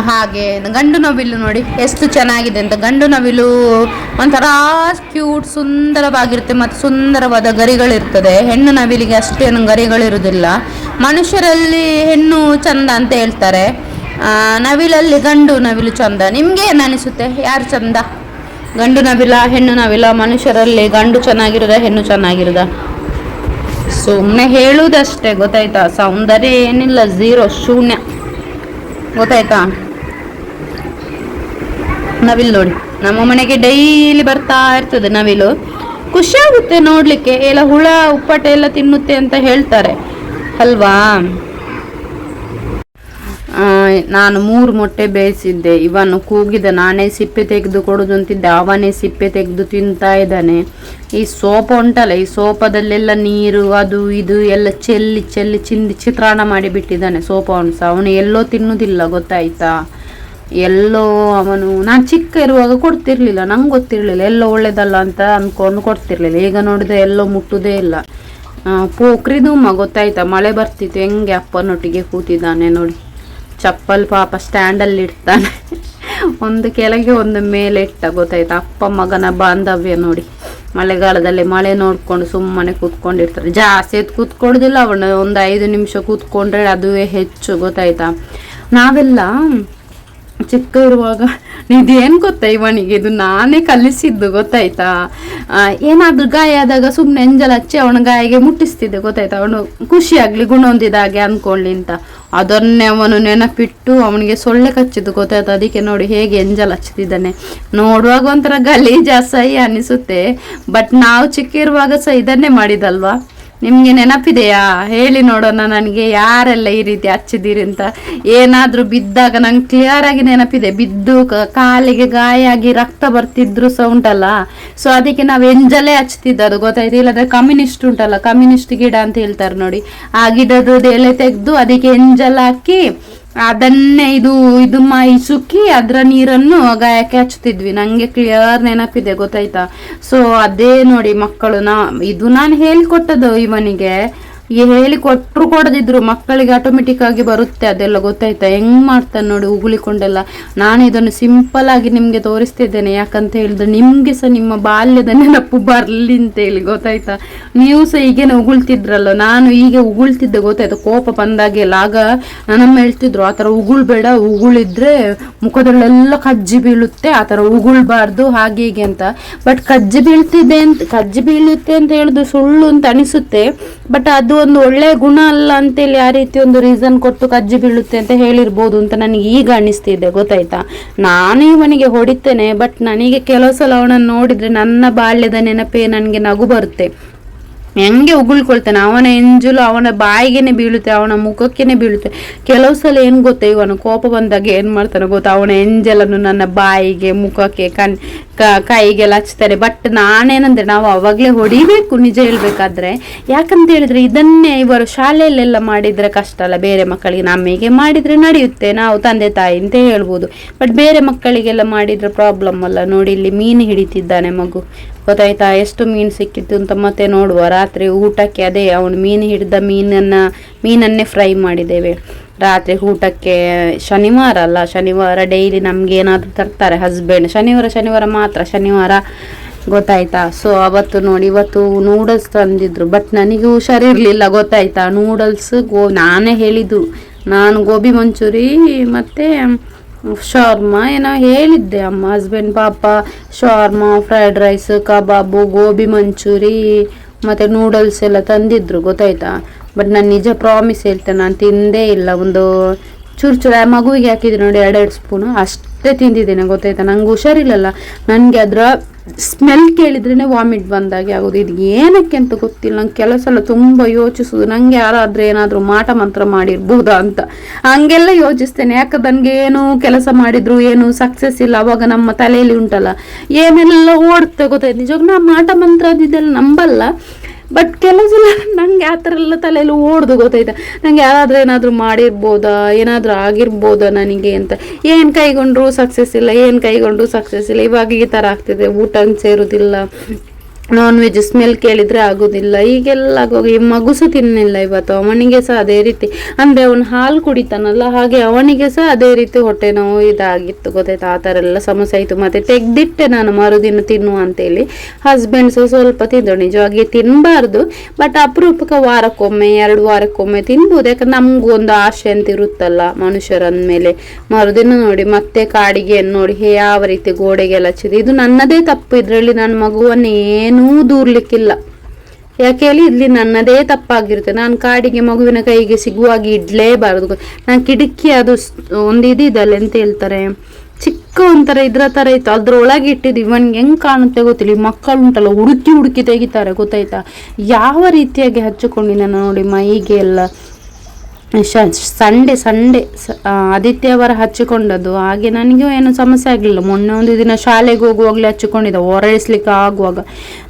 ಹಾಗೆ. ಗಂಡು ನವಿಲು ನೋಡಿ, ಎಷ್ಟು ಚೆನ್ನಾಗಿದೆ ಅಂತ. ಗಂಡು ನವಿಲು ಒಂಥರ ಕ್ಯೂಟ್ ಸುಂದರವಾಗಿರುತ್ತೆ ಮತ್ತು ಸುಂದರವಾದ ಗರಿಗಳಿರ್ತದೆ. ಹೆಣ್ಣು ನವಿಲಿಗೆ ಅಷ್ಟೇನು ಗರಿಗಳಿರುವುದಿಲ್ಲ. ಮನುಷ್ಯರಲ್ಲಿ ಹೆಣ್ಣು ಚಂದ ಅಂತ ಹೇಳ್ತಾರೆ. ನವಿಲಲ್ಲಿ ಗಂಡು ನವಿಲು ಚಂದ. ನಿಮಗೆ ಏನು ಅನಿಸುತ್ತೆ? ಯಾರು ಚಂದ? ಗಂಡು ನವಿಲ, ಹೆಣ್ಣು ನವಿಲ, ಮನುಷ್ಯರಲ್ಲಿ ಗಂಡು ಚೆನ್ನಾಗಿರೋದ, ಹೆಣ್ಣು ಚೆನ್ನಾಗಿರೋದ? ಸುಮ್ಮನೆ ಹೇಳುವುದಷ್ಟೇ ಗೊತ್ತಾಯ್ತಾ? ಸೌಂದರ್ಯ ಏನಿಲ್ಲ ಝೀರೋ ಶೂನ್ಯ. ಗೊತ್ತಾಯ್ತಾ? ನವಿಲ್ ನೋಡಿ. ನಮ್ಮ ಮನೆಗೆ ಡೈಲಿ ಬರ್ತಾ ಇರ್ತದೆ ನವಿಲು. ಖುಷಿ ಆಗುತ್ತೆ ನೋಡ್ಲಿಕ್ಕೆ. ಎಲ್ಲ ಹುಳ, ಉಪ್ಪಟ ಎಲ್ಲ ತಿನ್ನುತ್ತೆ ಅಂತ ಹೇಳ್ತಾರೆ. ಅಲ್ವಾ? ನಾನು ಮೂರು ಮೊಟ್ಟೆ ಬೇಯಿಸಿದ್ದೆ. ಇವನು ಕೂಗಿದ ನಾನೇ ಸಿಪ್ಪೆ ತೆಗೆದು ಕೊಡೋದು ಅಂತಿದ್ದೆ. ಅವನೇ ಸಿಪ್ಪೆ ತೆಗೆದು ತಿಂತಾ ಇದ್ದಾನೆ. ಈ ಸೋಪ ಉಂಟಲ್ಲ, ಈ ಸೋಪದಲ್ಲೆಲ್ಲ ನೀರು, ಅದು, ಇದು ಎಲ್ಲ ಚೆಲ್ಲಿ ಚೆಲ್ಲಿ ಚಿಂದಿ ಚಿತ್ರಾನ್ನ ಮಾಡಿ ಬಿಟ್ಟಿದ್ದಾನೆ ಸೋಪವನ್ನು ಸಹ. ಅವನು ಎಲ್ಲೋ ತಿನ್ನುವುದಿಲ್ಲ ಗೊತ್ತಾಯ್ತಾ? ಎಲ್ಲೋ ಅವನು, ನಾನು ಚಿಕ್ಕ ಇರುವಾಗ ಕೊಡ್ತಿರ್ಲಿಲ್ಲ. ನಂಗೆ ಗೊತ್ತಿರಲಿಲ್ಲ, ಎಲ್ಲೋ ಒಳ್ಳೇದಲ್ಲ ಅಂತ ಅಂದ್ಕೊಂಡು ಕೊಡ್ತಿರ್ಲಿಲ್ಲ. ಈಗ ನೋಡಿದ್ರೆ ಎಲ್ಲೋ ಮುಟ್ಟುದೇ ಇಲ್ಲ. ಪೋಖ್ರಿದುಮ್ಮ ಗೊತ್ತಾಯ್ತಾ? ಮಳೆ ಬರ್ತಿತ್ತು, ಹೆಂಗೆ ಅಪ್ಪನೊಟ್ಟಿಗೆ ಕೂತಿದ್ದಾನೆ ನೋಡಿ. ಚಪ್ಪಲ್ ಪಾಪ ಸ್ಟ್ಯಾಂಡಲ್ಲಿ ಇಡ್ತಾನೆ. ಒಂದು ಕೆಳಗೆ ಒಂದು ಮೇಲೆ ಇಟ್ಟ, ಗೊತ್ತಾಯ್ತಾ? ಅಪ್ಪ ಮಗನ ಬಾಂಧವ್ಯ ನೋಡಿ. ಮಳೆಗಾಲದಲ್ಲಿ ಮಳೆ ನೋಡ್ಕೊಂಡು ಸುಮ್ಮನೆ ಕೂತ್ಕೊಂಡಿರ್ತಾರೆ. ಜಾಸ್ತಿ ಎದ್ದು ಕೂತ್ಕೊಳ್ಳೋದಿಲ್ಲ ಅವನು ಒಂದು ಐದು ನಿಮಿಷ ಕೂತ್ಕೊಂಡ್ರೆ ಅದುವೇ ಹೆಚ್ಚು, ಗೊತ್ತಾಯ್ತಾ? ನಾವೆಲ್ಲ ಚಿಕ್ಕ ಇರುವಾಗ. ಇದೇನು ಗೊತ್ತಾ ಇವನಿಗೆ? ಇದು ನಾನೇ ಕಲಿಸಿದ್ದು, ಗೊತ್ತಾಯ್ತಾ? ಏನಾದರೂ ಗಾಯ ಆದಾಗ ಸುಮ್ಮನೆ ಎಂಜಲ್ ಹಚ್ಚಿ ಅವನ ಗಾಯಿಗೆ ಮುಟ್ಟಿಸ್ತಿದ್ದೆ, ಗೊತ್ತಾಯ್ತಾ? ಅವನು ಖುಷಿಯಾಗಲಿ ಗುಣ ಹೊಂದಿದಾಗೆ ಅಂದ್ಕೊಳ್ಳಿ ಅಂತ. ಅದನ್ನೇ ಅವನು ನೆನಪಿಟ್ಟು ಅವನಿಗೆ ಸೊಳ್ಳೆ ಕಚ್ಚಿದ್ದು, ಗೊತ್ತಾಯ್ತು? ಅದಕ್ಕೆ ನೋಡಿ ಹೇಗೆ ಎಂಜಲ್ ಹಚ್ಚುತ್ತಿದ್ದಾನೆ ನೋಡುವಾಗ ಒಂಥರ ಗಲೀಜಾ ಅಸಹ್ಯ ಅನಿಸುತ್ತೆ. ಬಟ್ ನಾವು ಚಿಕ್ಕ ಇರುವಾಗ ಸಹ ಇದನ್ನೇ ಮಾಡಿದಲ್ವಾ? ನಿಮಗೆ ನೆನಪಿದೆಯಾ? ಹೇಳಿ ನೋಡೋಣ ನನಗೆ ಯಾರೆಲ್ಲ ಈ ರೀತಿ ಹಚ್ಚಿದ್ದೀರಿ ಅಂತ. ಏನಾದರೂ ಬಿದ್ದಾಗ ನಂಗೆ ಕ್ಲಿಯರ್ ಆಗಿ ನೆನಪಿದೆ. ಬಿದ್ದು ಕಾಲಿಗೆ ಗಾಯ ಆಗಿ ರಕ್ತ ಬರ್ತಿದ್ರು ಸಹ ಉಂಟಲ್ಲ ಸೊ ಅದಕ್ಕೆ ನಾವು ಎಂಜಲೇ ಹಚ್ತಿದ್ದು ಅದು ಗೊತ್ತಾಯ್ತು. ಇಲ್ಲದ್ರೆ ಕಮ್ಯುನಿಸ್ಟ್ ಉಂಟಲ್ಲ ಕಮ್ಯುನಿಸ್ಟ್ ಗಿಡ ಅಂತ ಹೇಳ್ತಾರೆ ನೋಡಿ. ಆ ಗಿಡದ ಎಲೆ ತೆಗೆದು ಅದಕ್ಕೆ ಎಂಜಲ್ ಹಾಕಿ ಅದನ್ನೇ ಇದು ಇದು ಮೈ ಸುಕ್ಕಿ, ಅದರ ನೀರನ್ನು ಗಾಯಕ್ಕೆ ಹಚ್ತಿದ್ವಿ ನಂಗೆ ಕ್ಲಿಯರ್ ನೆನಪಿದೆ, ಗೊತ್ತಾಯ್ತಾ? ಸೊ ಅದೇ ನೋಡಿ ಮಕ್ಕಳು, ನಾ, ಇದು ನಾನು ಹೇಳ್ಕೊಟ್ಟದ್ದು ಇವನಿಗೆ. ಈ ಹೇಳಿ ಕೊಟ್ಟರು ಕೊಡದಿದ್ರು, ಮಕ್ಕಳಿಗೆ ಆಟೋಮೆಟಿಕ್ ಆಗಿ ಬರುತ್ತೆ ಅದೆಲ್ಲ ಗೊತ್ತಾಯ್ತಾ? ಹೆಂಗ್ ಮಾಡ್ತಾನೆ ನೋಡಿ ಉಗುಳಿಕೊಂಡೆಲ್ಲ ನಾನು ಇದನ್ನು ಸಿಂಪಲ್ ಆಗಿ ನಿಮ್ಗೆ ತೋರಿಸ್ತಿದ್ದೇನೆ, ಯಾಕಂತ ಹೇಳಿದ್ರೆ ನಿಮ್ಗೆ ಸಹ ನಿಮ್ಮ ಬಾಲ್ಯದ ನೆನಪು ಬರಲಿ ಅಂತ ಹೇಳಿ, ಗೊತ್ತಾಯ್ತಾ? ನೀವು ಸಹ ಈಗೇನೆ ಉಗುಳ್ತಿದ್ರಲ್ಲ, ನಾನು ಈಗ ಉಗುಳ್ತಿದ್ದೆ, ಗೊತ್ತಾಯ್ತು? ಕೋಪ ಬಂದಾಗೆಲ್ಲ ಆಗ ನನ್ನಮ್ಮ ಹೇಳ್ತಿದ್ರು ಆ ಥರ ಉಗುಳ್ಬೇಡ, ಉಗುಳಿದ್ರೆ ಮುಖದಲ್ಲೆಲ್ಲ ಕಜ್ಜಿ ಬೀಳುತ್ತೆ ಆ ಥರ ಉಗುಳ್ಬಾರ್ದು, ಹಾಗೆ ಹೀಗೆ ಅಂತ. ಬಟ್ ಕಜ್ಜಿ ಬೀಳ್ತಿದೆ ಅಂತ, ಕಜ್ಜಿ ಬೀಳುತ್ತೆ ಅಂತ ಹೇಳುದು ಸುಳ್ಳು ಅಂತ ಅನಿಸುತ್ತೆ ಬಟ್ ಅದು ಒಂದು ಒಳ್ಳೆ ಗುಣ ಅಲ್ಲ ಅಂತೇಳಿ ಆ ರೀತಿ ಒಂದು ರೀಸನ್ ಕೊಟ್ಟು ಕಜ್ಜಿ ಬೀಳುತ್ತೆ ಅಂತ ಹೇಳಿರ್ಬೋದು ಅಂತ ನನಗೆ ಈಗ ಅನಿಸ್ತಿದೆ ಗೊತ್ತಾಯ್ತಾ? ನಾನು ಇವನಿಗೆ ಹೊಡಿತೇನೆ ಬಟ್ ನನಗೆ ಕೆಲವು ಸಲ ಅವನನ್ನು ನೋಡಿದ್ರೆ ನನ್ನ ಬಾಲ್ಯದ ನೆನಪೇ ನನಗೆ ನಗು ಬರುತ್ತೆ. ಹೆಂಗೆ ಉಗುಳ್ಕೊಳ್ತಾನೆ? ಅವನ ಎಂಜಲು ಅವನ ಬಾಯಿಗೆನೆ ಬೀಳುತ್ತೆ, ಅವನ ಮುಖಕ್ಕೆನೆ ಬೀಳುತ್ತೆ. ಕೆಲವು ಸಲ ಏನು ಗೊತ್ತಾ ಇವನು? ಕೋಪ ಬಂದಾಗ ಏನು ಮಾಡ್ತಾನೆ ಗೊತ್ತಾ? ಅವನ ಎಂಜಲನ್ನು ನನ್ನ ಬಾಯಿಗೆ, ಮುಖಕ್ಕೆ, ಕಣ್ ಕೈಗೆಲ್ಲ ಹಚ್ತಾರೆ ಬಟ್ ನಾನೇನಂದ್ರೆ ನಾವು ಅವಾಗಲೇ ಹೊಡಿಬೇಕು, ನಿಜ ಹೇಳ್ಬೇಕಾದ್ರೆ. ಯಾಕಂತ ಹೇಳಿದ್ರೆ ಇದನ್ನೇ ಇವರು ಶಾಲೆಯಲ್ಲೆಲ್ಲ ಮಾಡಿದರೆ ಕಷ್ಟ ಅಲ್ಲ. ಬೇರೆ ಮಕ್ಕಳಿಗೆ ನಮಗೆ ಮಾಡಿದ್ರೆ ನಡೆಯುತ್ತೆ. ನಾವು ತಂದೆ ತಾಯಿ ಅಂತ ಹೇಳ್ಬೋದು. ಬಟ್ ಬೇರೆ ಮಕ್ಕಳಿಗೆಲ್ಲ ಮಾಡಿದರೆ ಪ್ರಾಬ್ಲಮ್ ಅಲ್ಲ. ನೋಡಿ, ಇಲ್ಲಿ ಮೀನು ಹಿಡಿತಿದ್ದಾನೆ ಮಗು. ಗೊತ್ತಾಯ್ತಾ? ಎಷ್ಟು ಮೀನು ಸಿಕ್ಕಿತ್ತು ಅಂತ ಮತ್ತೆ ನೋಡುವ. ರಾತ್ರಿ ಊಟಕ್ಕೆ ಅದೇ ಅವನು ಮೀನು ಹಿಡಿದ ಮೀನನ್ನು, ಮೀನನ್ನೇ ಫ್ರೈ ಮಾಡಿದ್ದೇವೆ. ರಾತ್ರಿ ಊಟಕ್ಕೆ ಶನಿವಾರ ಅಲ್ಲ, ಶನಿವಾರ ಡೈಲಿ ನಮ್ಗೆ ಏನಾದರೂ ತರ್ತಾರೆ ಹಸ್ಬೆಂಡ್ ಶನಿವಾರ ಶನಿವಾರ ಮಾತ್ರ, ಶನಿವಾರ ಗೊತ್ತಾಯ್ತಾ? ಸೊ ಅವತ್ತು ನೋಡಿ, ಇವತ್ತು ನೂಡಲ್ಸ್ ತಂದಿದ್ರು ಬಟ್ ನನಗೆ ಹುಷಾರಿರ್ಲಿಲ್ಲ, ಗೊತ್ತಾಯ್ತಾ? ನೂಡಲ್ಸ್ ಗೋ, ನಾನೇ ಹೇಳಿದ್ದು. ನಾನು ಗೋಬಿ ಮಂಚೂರಿ ಮತ್ತೆ ಶಾರ್ಮಾ, ಏನೋ ಹೇಳಿದ್ದೆ ಅಮ್ಮ ಹಸ್ಬೆಂಡ್ ಪಾಪ, shawarma fried rice kebab, gobi manchurian, ಮತ್ತು ನೂಡಲ್ಸ್ ಎಲ್ಲ ತಂದಿದ್ರು, ಗೊತ್ತಾಯ್ತಾ? ಬಟ್ ನಾನು ನಿಜ ಪ್ರಾಮಿಸ್ ಹೇಳ್ತೇನೆ, ನಾನು ತಿಂದೇ ಇಲ್ಲ, ಒಂದು ಚೂರು ಚೂರು, ಆ ಮಗುವಿಗೆ ಹಾಕಿದ್ರು ನೋಡಿ, ಎರಡೆರಡು ಸ್ಪೂನು ಅಷ್ಟೇ ತಿಂದಿದ್ದೇನೆ, ಗೊತ್ತಾಯ್ತಾ? ನಂಗೆ ಹುಷಾರಿಲ್ಲಲ್ಲ. ನನಗೆ ಅದರ ಸ್ಮೆಲ್ ಕೇಳಿದ್ರೇ ವಾಮಿಟ್ ಬಂದಾಗೆ ಆಗೋದು. ಇದು ಏನಕ್ಕೆ ಅಂತ ಗೊತ್ತಿಲ್ಲ. ನಂಗೆ ಕೆಲಸ ಎಲ್ಲ ತುಂಬ ಯೋಚಿಸೋದು. ನಂಗೆ ಯಾರಾದ್ರೆ ಏನಾದರೂ ಮಾಟ ಮಂತ್ರ ಮಾಡಿರ್ಬೋದಾ ಅಂತ. ಹಂಗೆಲ್ಲ ಯೋಚಿಸ್ತೇನೆ. ಯಾಕೆ ನನಗೆ ಏನು ಕೆಲಸ ಮಾಡಿದ್ರು ಏನು ಸಕ್ಸಸ್ ಇಲ್ಲ. ಅವಾಗ ನಮ್ಮ ತಲೆಯಲ್ಲಿ ಉಂಟಲ್ಲ. ಏನೆಲ್ಲ ಓಡುತ್ತೆ ಗೊತ್ತಾಯ್ತು. ನಿಜವಾಗ ನಾ ಮಾಟ ಮಂತ್ರ ನಂಬಲ್ಲ. ಬಟ್ ಕೆಲವು ಸಲ ನಂಗೆ ಆ ಥರ ಎಲ್ಲ ತಲೆಯಲ್ಲಿ ಓಡ್ದು ಗೊತ್ತಾಯ್ತಾ. ನಂಗೆ ಯಾರಾದ್ರೂ ಏನಾದರೂ ಮಾಡಿರ್ಬೋದಾ, ಏನಾದರೂ ಆಗಿರ್ಬೋದಾ ನನಗೆ ಅಂತ. ಏನು ಕೈಗೊಂಡ್ರು ಸಕ್ಸಸ್ ಇಲ್ಲ, ಏನು ಕೈಗೊಂಡ್ರು ಸಕ್ಸಸ್ ಇಲ್ಲ. ಇವಾಗ ಈ ಥರ ಆಗ್ತಿದೆ, ಊಟ ಸೇರುವುದಿಲ್ಲ ನಾನ್ ವೆಜ್ ಸ್ಮೆಲ್ ಕೇಳಿದ್ರೆ ಆಗೋದಿಲ್ಲ. ಈಗೆಲ್ಲ ಆಗುವಾಗ ಈ ಮಗು ಸಹ ತಿನ್ನಿಲ್ಲ ಇವತ್ತು. ಅವನಿಗೆ ಸಹ ಅದೇ ರೀತಿ. ಅಂದ್ರೆ ಅವನು ಹಾಲು ಕುಡಿತಾನಲ್ಲ, ಹಾಗೆ ಅವನಿಗೆ ಸಹ ಅದೇ ರೀತಿ ಹೊಟ್ಟೆ ನೋವು ಇದಾಗಿತ್ತು. ಗೊತ್ತಾಯ್ತು ಆ ಥರ ಎಲ್ಲ ಸಮಸ್ಯೆ ಆಯಿತು. ಮತ್ತೆ ತೆಗೆದಿಟ್ಟೆ ನಾನು ಮರುದಿನ ತಿನ್ನುವ ಅಂತೇಳಿ. ಹಸ್ಬೆಂಡ್ ಸಹ ಸ್ವಲ್ಪ ತಿಂದರು. ನಿಜವಾಗಿ ತಿನ್ನಬಾರ್ದು ಬಟ್ ಅಪರೂಪಕ್ಕೆ ವಾರಕ್ಕೊಮ್ಮೆ, ಎರಡು ವಾರಕ್ಕೊಮ್ಮೆ ತಿನ್ಬೋದು. ಯಾಕಂದ್ರೆ ನಮಗೂ ಒಂದು ಆಸೆ ಅಂತ ಇರುತ್ತಲ್ಲ ಮನುಷ್ಯರಂದಮೇಲೆ ಮರುದಿನ ನೋಡಿ ಮತ್ತೆ ಕಾಡಿಗೆ ನೋಡಿ ಯಾವ ರೀತಿ ಗೋಡೆಗೆಲ್ಲ ಲಚ್ಚಿದೆ ಇದು ನನ್ನದೇ ತಪ್ಪು. ಇದರಲ್ಲಿ ನನ್ನ ಮಗುವನ್ನು ಏನೂ ದೂರ್ಲಿಕ್ಕಿಲ್ಲ. ಯಾಕೆ ಹೇಳಿ, ಇಲ್ಲಿ ನನ್ನದೇ ತಪ್ಪಾಗಿರುತ್ತೆ. ನಾನು ಕಾಡಿಗೆ, ಮಗುವಿನ ಕೈಗೆ ಸಿಗುವಾಗಿ ಇಡ್ಲೇಬಾರದು. ನಾನು ಕಿಟಕಿ ಅದು ಒಂದಿದೆ ಒಂದು ಇದಿದಲ್ಲ ಎಂತ ಹೇಳ್ತಾರೆ? ಚಿಕ್ಕ ಒಂಥರ ಇದ್ರ ತರ ಇತ್ತು. ಅದ್ರೊಳಗೆ ಇಟ್ಟಿದ್ದು ಇವನ್ಗೆ ಹೆಂಗೆ ಕಾಣುತ್ತೆ ಗೊತ್ತಿಲ್ಲ. ಮಕ್ಕಳು ಉಂಟಲ್ಲ ಹುಡುಕಿ ಹುಡುಕಿ ತೆಗಿತಾರೆ, ಗೊತ್ತಾಯ್ತಾ? ಯಾವ ರೀತಿಯಾಗಿ ಹಚ್ಚಿಕೊಂಡಿನ ನೋಡಿ ಮೈಗೆ ಎಲ್ಲ ಸಂಡೆ ಸಂಡೆ ಆದಿತ್ಯವಾರ ಹಚ್ಚಿಕೊಂಡದ್ದು. ಹಾಗೆ ನನಗೂ ಏನು ಸಮಸ್ಯೆ ಆಗಲಿಲ್ಲ. ಮೊನ್ನೆ ಒಂದು ದಿನ ಶಾಲೆಗೆ ಹೋಗುವಾಗಲೇ ಹಚ್ಚಿಕೊಂಡಿದ್ದೆ. ಹೊರಡಿಸ್ಲಿಕ್ಕೆ ಆಗುವಾಗ.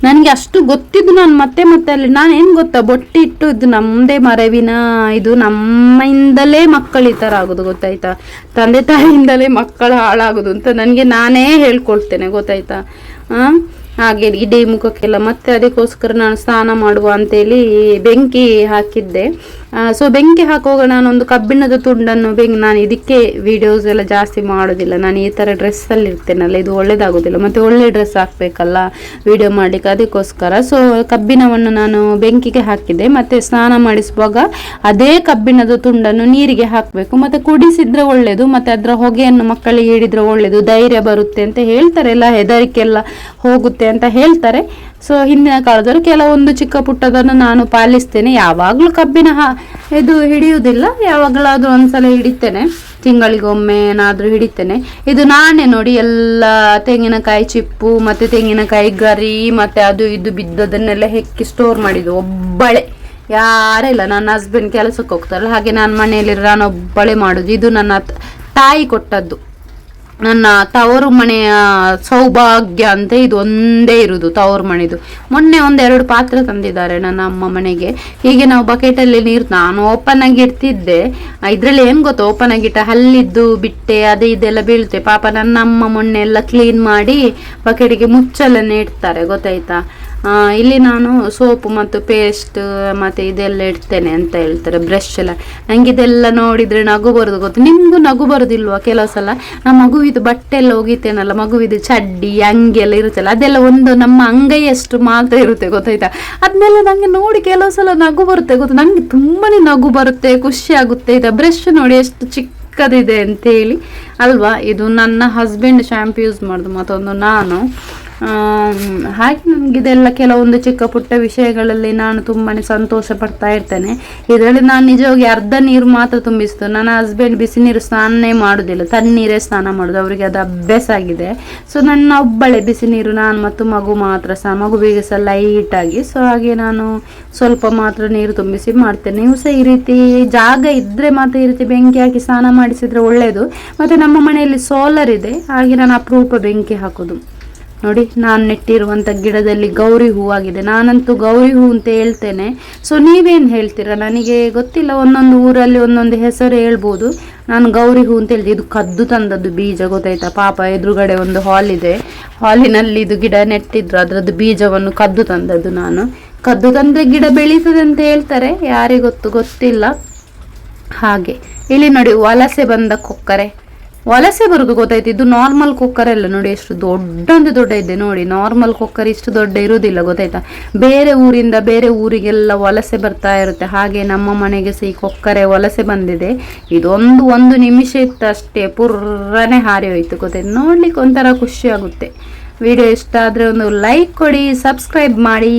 ನನಗೆ ಅಷ್ಟು ಗೊತ್ತಿದ್ದು ನಾನು ಮತ್ತೆ ಮತ್ತೆ ಅಲ್ಲಿ, ನಾನು ಏನು ಗೊತ್ತಾ? ಬೊಟ್ಟಿಟ್ಟು ಇದು ನಮ್ಮದೇ ಮರವಿನ, ಇದು ನಮ್ಮಿಂದಲೇ ಮಕ್ಕಳು ಈ ಥರ ಆಗೋದು, ಗೊತ್ತಾಯ್ತಾ? ತಂದೆ ತಾಯಿಯಿಂದಲೇ ಮಕ್ಕಳು ಹಾಳಾಗೋದು ಅಂತ ನನಗೆ ನಾನೇ ಹೇಳ್ಕೊಳ್ತೇನೆ, ಗೊತ್ತಾಯ್ತಾ? ಹಾಂ ಹಾಗೆ ಇಡೀ ಮುಖಕ್ಕೆಲ್ಲ ಮತ್ತೆ ಅದಕ್ಕೋಸ್ಕರ ನಾನು ಸ್ನಾನ ಮಾಡುವ ಅಂತೇಳಿ ಬೆಂಕಿ ಹಾಕಿದ್ದೆ. ಸೊ ಬೆಂಕಿ ಹಾಕುವಾಗ ನಾನೊಂದು ಕಬ್ಬಿಣದ ತುಂಡನ್ನು ಬೆಂಕಿ, ನಾನು ಇದಕ್ಕೆ ವಿಡಿಯೋಸ್ ಎಲ್ಲ ಜಾಸ್ತಿ ಮಾಡೋದಿಲ್ಲ. ನಾನು ಈ ಥರ ಡ್ರೆಸ್ಸಲ್ಲಿ ಇರ್ತೇನಲ್ಲ, ಇದು ಒಳ್ಳೇದಾಗೋದಿಲ್ಲ. ಮತ್ತು ಒಳ್ಳೆ ಡ್ರೆಸ್ ಹಾಕಬೇಕಲ್ಲ ವಿಡಿಯೋ ಮಾಡಲಿಕ್ಕೆ ಅದಕ್ಕೋಸ್ಕರ. ಸೊ ಕಬ್ಬಿಣವನ್ನು ನಾನು ಬೆಂಕಿಗೆ ಹಾಕಿದೆ. ಮತ್ತು ಸ್ನಾನ ಮಾಡಿಸುವಾಗ ಅದೇ ಕಬ್ಬಿಣದ ತುಂಡನ್ನು ನೀರಿಗೆ ಹಾಕಬೇಕು. ಮತ್ತು ಕುಡಿಸಿದ್ರೆ ಒಳ್ಳೆಯದು ಮತ್ತೆ ಅದರ ಹೊಗೆಯನ್ನು ಮಕ್ಕಳಿಗೆ ಹಿಡಿದ್ರೆ ಒಳ್ಳೆಯದು ಧೈರ್ಯ ಬರುತ್ತೆ ಅಂತ ಹೇಳ್ತಾರೆ. ಎಲ್ಲ ಹೆದರಿಕೆ ಎಲ್ಲ ಹೋಗುತ್ತೆ ಅಂತ ಹೇಳ್ತಾರೆ. ಸೊ ಹಿಂದಿನ ಕಾಲದಲ್ಲಿ ಕೆಲವೊಂದು ಚಿಕ್ಕ ಪುಟ್ಟದನ್ನು ನಾನು ಪಾಲಿಸ್ತೇನೆ. ಯಾವಾಗಲೂ ಕಬ್ಬಿನ ಇದು ಹಿಡಿಯುವುದಿಲ್ಲ. ಯಾವಾಗಲಾದರೂ ಒಂದ್ಸಲ ಹಿಡಿತೇನೆ. ತಿಂಗಳಿಗೊಮ್ಮೆ ಏನಾದರೂ ಹಿಡಿತೇನೆ. ಇದು ನಾನೇ ನೋಡಿ ಎಲ್ಲ ತೆಂಗಿನಕಾಯಿ ಚಿಪ್ಪು, ಮತ್ತು ತೆಂಗಿನಕಾಯಿ ಗರಿ, ಮತ್ತು ಅದು ಇದು ಬಿದ್ದದನ್ನೆಲ್ಲ ಹೆಕ್ಕಿ ಸ್ಟೋರ್ ಮಾಡಿದ್ದು. ಒಬ್ಬಳೆ. ಯಾರೇ ಇಲ್ಲ. ನನ್ನ ಹಸ್ಬೆಂಡ್ ಕೆಲಸಕ್ಕೆ ಹೋಗ್ತಾರಲ್ಲ. ಹಾಗೆ ನಾನು ಮನೆಯಲ್ಲಿ ನಾನು ಒಬ್ಬಳೆ ಮಾಡೋದು. ಇದು ನನ್ನ ತಾಯಿ ಕೊಟ್ಟದ್ದು. ನನ್ನ ತವರು ಮನೆಯ ಸೌಭಾಗ್ಯ ಅಂತ ಇದು ಒಂದೇ ಇರುವುದು ತವರು ಮನೆದು. ಮೊನ್ನೆ ಒಂದೆರಡು ಪಾತ್ರೆ ತಂದಿದ್ದಾರೆ ನನ್ನ ಅಮ್ಮ ಮನೆಗೆ. ಹೀಗೆ ನಾವು ಬಕೆಟಲ್ಲಿ ನೀರು, ನಾನು ಓಪನ್ ಆಗಿ ಇಡ್ತಿದ್ದೆ. ಇದರಲ್ಲಿ ಏನು ಗೊತ್ತಾ ಓಪನ್ ಆಗಿಟ್ಟ ಹಲ್ಲಿದ್ದು ಬಿಟ್ಟೆ, ಅದು ಇದೆಲ್ಲ ಬೀಳುತ್ತೆ. ಪಾಪ ನನ್ನ ಅಮ್ಮ ಮೊನ್ನೆ ಎಲ್ಲ ಕ್ಲೀನ್ ಮಾಡಿ ಬಕೆಟಿಗೆ ಮುಚ್ಚಲನ್ನೇ ಇಡ್ತಾರೆ, ಗೊತ್ತಾಯ್ತಾ? ಇಲ್ಲಿ ನಾನು ಸೋಪು ಮತ್ತು ಪೇಸ್ಟ್, ಮತ್ತೆ ಇದೆಲ್ಲ ಇಡ್ತೇನೆ ಅಂತ ಹೇಳ್ತಾರೆ ಬ್ರಷ್ ಎಲ್ಲ. ನನಗೆ ಇದೆಲ್ಲ ನೋಡಿದ್ರೆ ನಗು ಬರೋದು ಗೊತ್ತು. ನಿಮಗೂ ನಗು ಬರೋದಿಲ್ವಾ ಕೆಲವು ಸಲ? ನಮ್ಮ ಮಗುವಿದು ಬಟ್ಟೆ ಎಲ್ಲ ಒಗಿತೇನಲ್ಲ ಮಗುವಿದು ಚಡ್ಡಿ, ಅಂಗಿ ಎಲ್ಲ ಇರುತ್ತಲ್ಲ, ಅದೆಲ್ಲ ಒಂದು ನಮ್ಮ ಅಂಗೈಯಷ್ಟು ಮಾತ್ರ ಇರುತ್ತೆ, ಗೊತ್ತಾಯ್ತಾ? ಅದನ್ನೆಲ್ಲ ನನಗೆ ನೋಡಿ ಕೆಲವು ಸಲ ನಗು ಬರುತ್ತೆ, ಗೊತ್ತು. ನನಗೆ ತುಂಬಾನೇ ನಗು ಬರುತ್ತೆ, ಖುಷಿ ಆಗುತ್ತೆ. ಇದು ಬ್ರಷ್ ನೋಡಿ ಎಷ್ಟು ಚಿಕ್ಕದಿದೆ ಅಂತೇಳಿ ಅಲ್ವಾ? ಇದು ನನ್ನ ಹಸ್ಬೆಂಡ್ ಶಾಂಪು ಯೂಸ್ ಮಾಡೋದು ಮತ್ತೊಂದು ನಾನು. ಹಾಗೆ ನನಗೆ ಇದೆಲ್ಲ ಕೆಲವೊಂದು ಚಿಕ್ಕ ಪುಟ್ಟ ವಿಷಯಗಳಲ್ಲಿ ನಾನು ತುಂಬಾ ಸಂತೋಷ ಪಡ್ತಾ ಇರ್ತೇನೆ. ಇದರಲ್ಲಿ ನಾನು ನಿಜವಾಗಿ ಅರ್ಧ ನೀರು ಮಾತ್ರ ತುಂಬಿಸ್ತು ನನ್ನ ಹಸ್ಬೆಂಡ್ ಬಿಸಿ ನೀರು ಸ್ನಾನನೇ ಮಾಡೋದಿಲ್ಲ. ತಣ್ಣೀರೇ ಸ್ನಾನ ಮಾಡೋದು. ಅವರಿಗೆ ಅದು ಅಭ್ಯಾಸ ಆಗಿದೆ. ಸೊ ನನ್ನ ಒಬ್ಬಳೆ ಬಿಸಿ ನೀರು ನಾನು ಮತ್ತು ಮಗು ಮಾತ್ರ ಸಹ. ಮಗುವಿಗೆ ಸಹ ಲೈಟಾಗಿ ಸೊ ಹಾಗೆ ನಾನು ಸ್ವಲ್ಪ ಮಾತ್ರ ನೀರು ತುಂಬಿಸಿ ಮಾಡ್ತೇನೆ. ನೀವು ಸಹ ಈ ರೀತಿ ಜಾಗ ಇದ್ರೆ ಮಾತ್ರ ಈ ರೀತಿ ಬೆಂಕಿ ಹಾಕಿ ಸ್ನಾನ ಮಾಡಿಸಿದ್ರೆ ಒಳ್ಳೆಯದು ಮತ್ತು ನಮ್ಮ ಮನೆಯಲ್ಲಿ ಸೋಲರ್ ಇದೆ. ಹಾಗೆ ನಾನು ಅಪರೂಪ ಬೆಂಕಿ ಹಾಕೋದು. ನೋಡಿ, ನಾನು ನೆಟ್ಟಿರುವಂಥ ಗಿಡದಲ್ಲಿ ಗೌರಿ ಹೂವಾಗಿದೆ. ನಾನಂತೂ ಗೌರಿ ಹೂ ಅಂತ ಹೇಳ್ತೇನೆ. ಸೊ ನೀವೇನು ಹೇಳ್ತೀರಾ? ನನಗೆ ಗೊತ್ತಿಲ್ಲ, ಒಂದೊಂದು ಊರಲ್ಲಿ ಒಂದೊಂದು ಹೆಸರು ಹೇಳ್ಬೋದು. ನಾನು ಗೌರಿ ಹೂ ಅಂತ ಹೇಳ್ತೀನಿ ಇದು ಕದ್ದು ತಂದದ್ದು ಬೀಜ, ಗೊತ್ತಾಯ್ತಾ? ಪಾಪ, ಎದುರುಗಡೆ ಒಂದು ಹಾಲ್ ಇದೆ. ಹಾಲಿನಲ್ಲಿ ಇದು ಗಿಡ ನೆಟ್ಟಿದ್ರು. ಅದರದ್ದು ಬೀಜವನ್ನು ಕದ್ದು ತಂದದ್ದು ನಾನು. ಕದ್ದು ತಂದರೆ ಗಿಡ ಬೆಳೀತದೆ ಅಂತ ಹೇಳ್ತಾರೆ. ಯಾರಿಗೊತ್ತು ಗೊತ್ತಿಲ್ಲ. ಹಾಗೆ. ಇಲ್ಲಿ ನೋಡಿ, ವಲಸೆ ಬಂದ ಕೊಕ್ಕರೆ. ವಲಸೆ ಬರೋದು ಗೊತ್ತಾಯ್ತು. ಇದು ನಾರ್ಮಲ್ ಕುಕ್ಕರ್ ಎಲ್ಲ ನೋಡಿ ಎಷ್ಟು ದೊಡ್ಡೊಂದು ದೊಡ್ಡ ಇದೆ ನೋಡಿ. ನಾರ್ಮಲ್ ಕುಕ್ಕರ್ ಇಷ್ಟು ದೊಡ್ಡ ಇರುವುದಿಲ್ಲ ಗೊತ್ತಾಯ್ತಾ? ಬೇರೆ ಊರಿಂದ ಬೇರೆ ಊರಿಗೆಲ್ಲ ವಲಸೆ ಬರ್ತಾ ಇರುತ್ತೆ. ಹಾಗೆ ನಮ್ಮ ಮನೆಗೆ ಸಹ ಈ ಕೊಕ್ಕರೆ ವಲಸೆ ಬಂದಿದೆ. ಇದೊಂದು ಒಂದು ನಿಮಿಷ ಇತ್ತು ಅಷ್ಟೇ. ಪುರ್ರನೆ ಹಾರಿ ಹೋಯ್ತು ಗೊತ್ತಾಯ್ತು. ನೋಡ್ಲಿಕ್ಕೆ ಒಂಥರ ಖುಷಿ ಆಗುತ್ತೆ. ವಿಡಿಯೋ ಇಷ್ಟ ಆದರೆ ಒಂದು ಲೈಕ್ ಕೊಡಿ ಸಬ್ಸ್ಕ್ರೈಬ್ ಮಾಡಿ.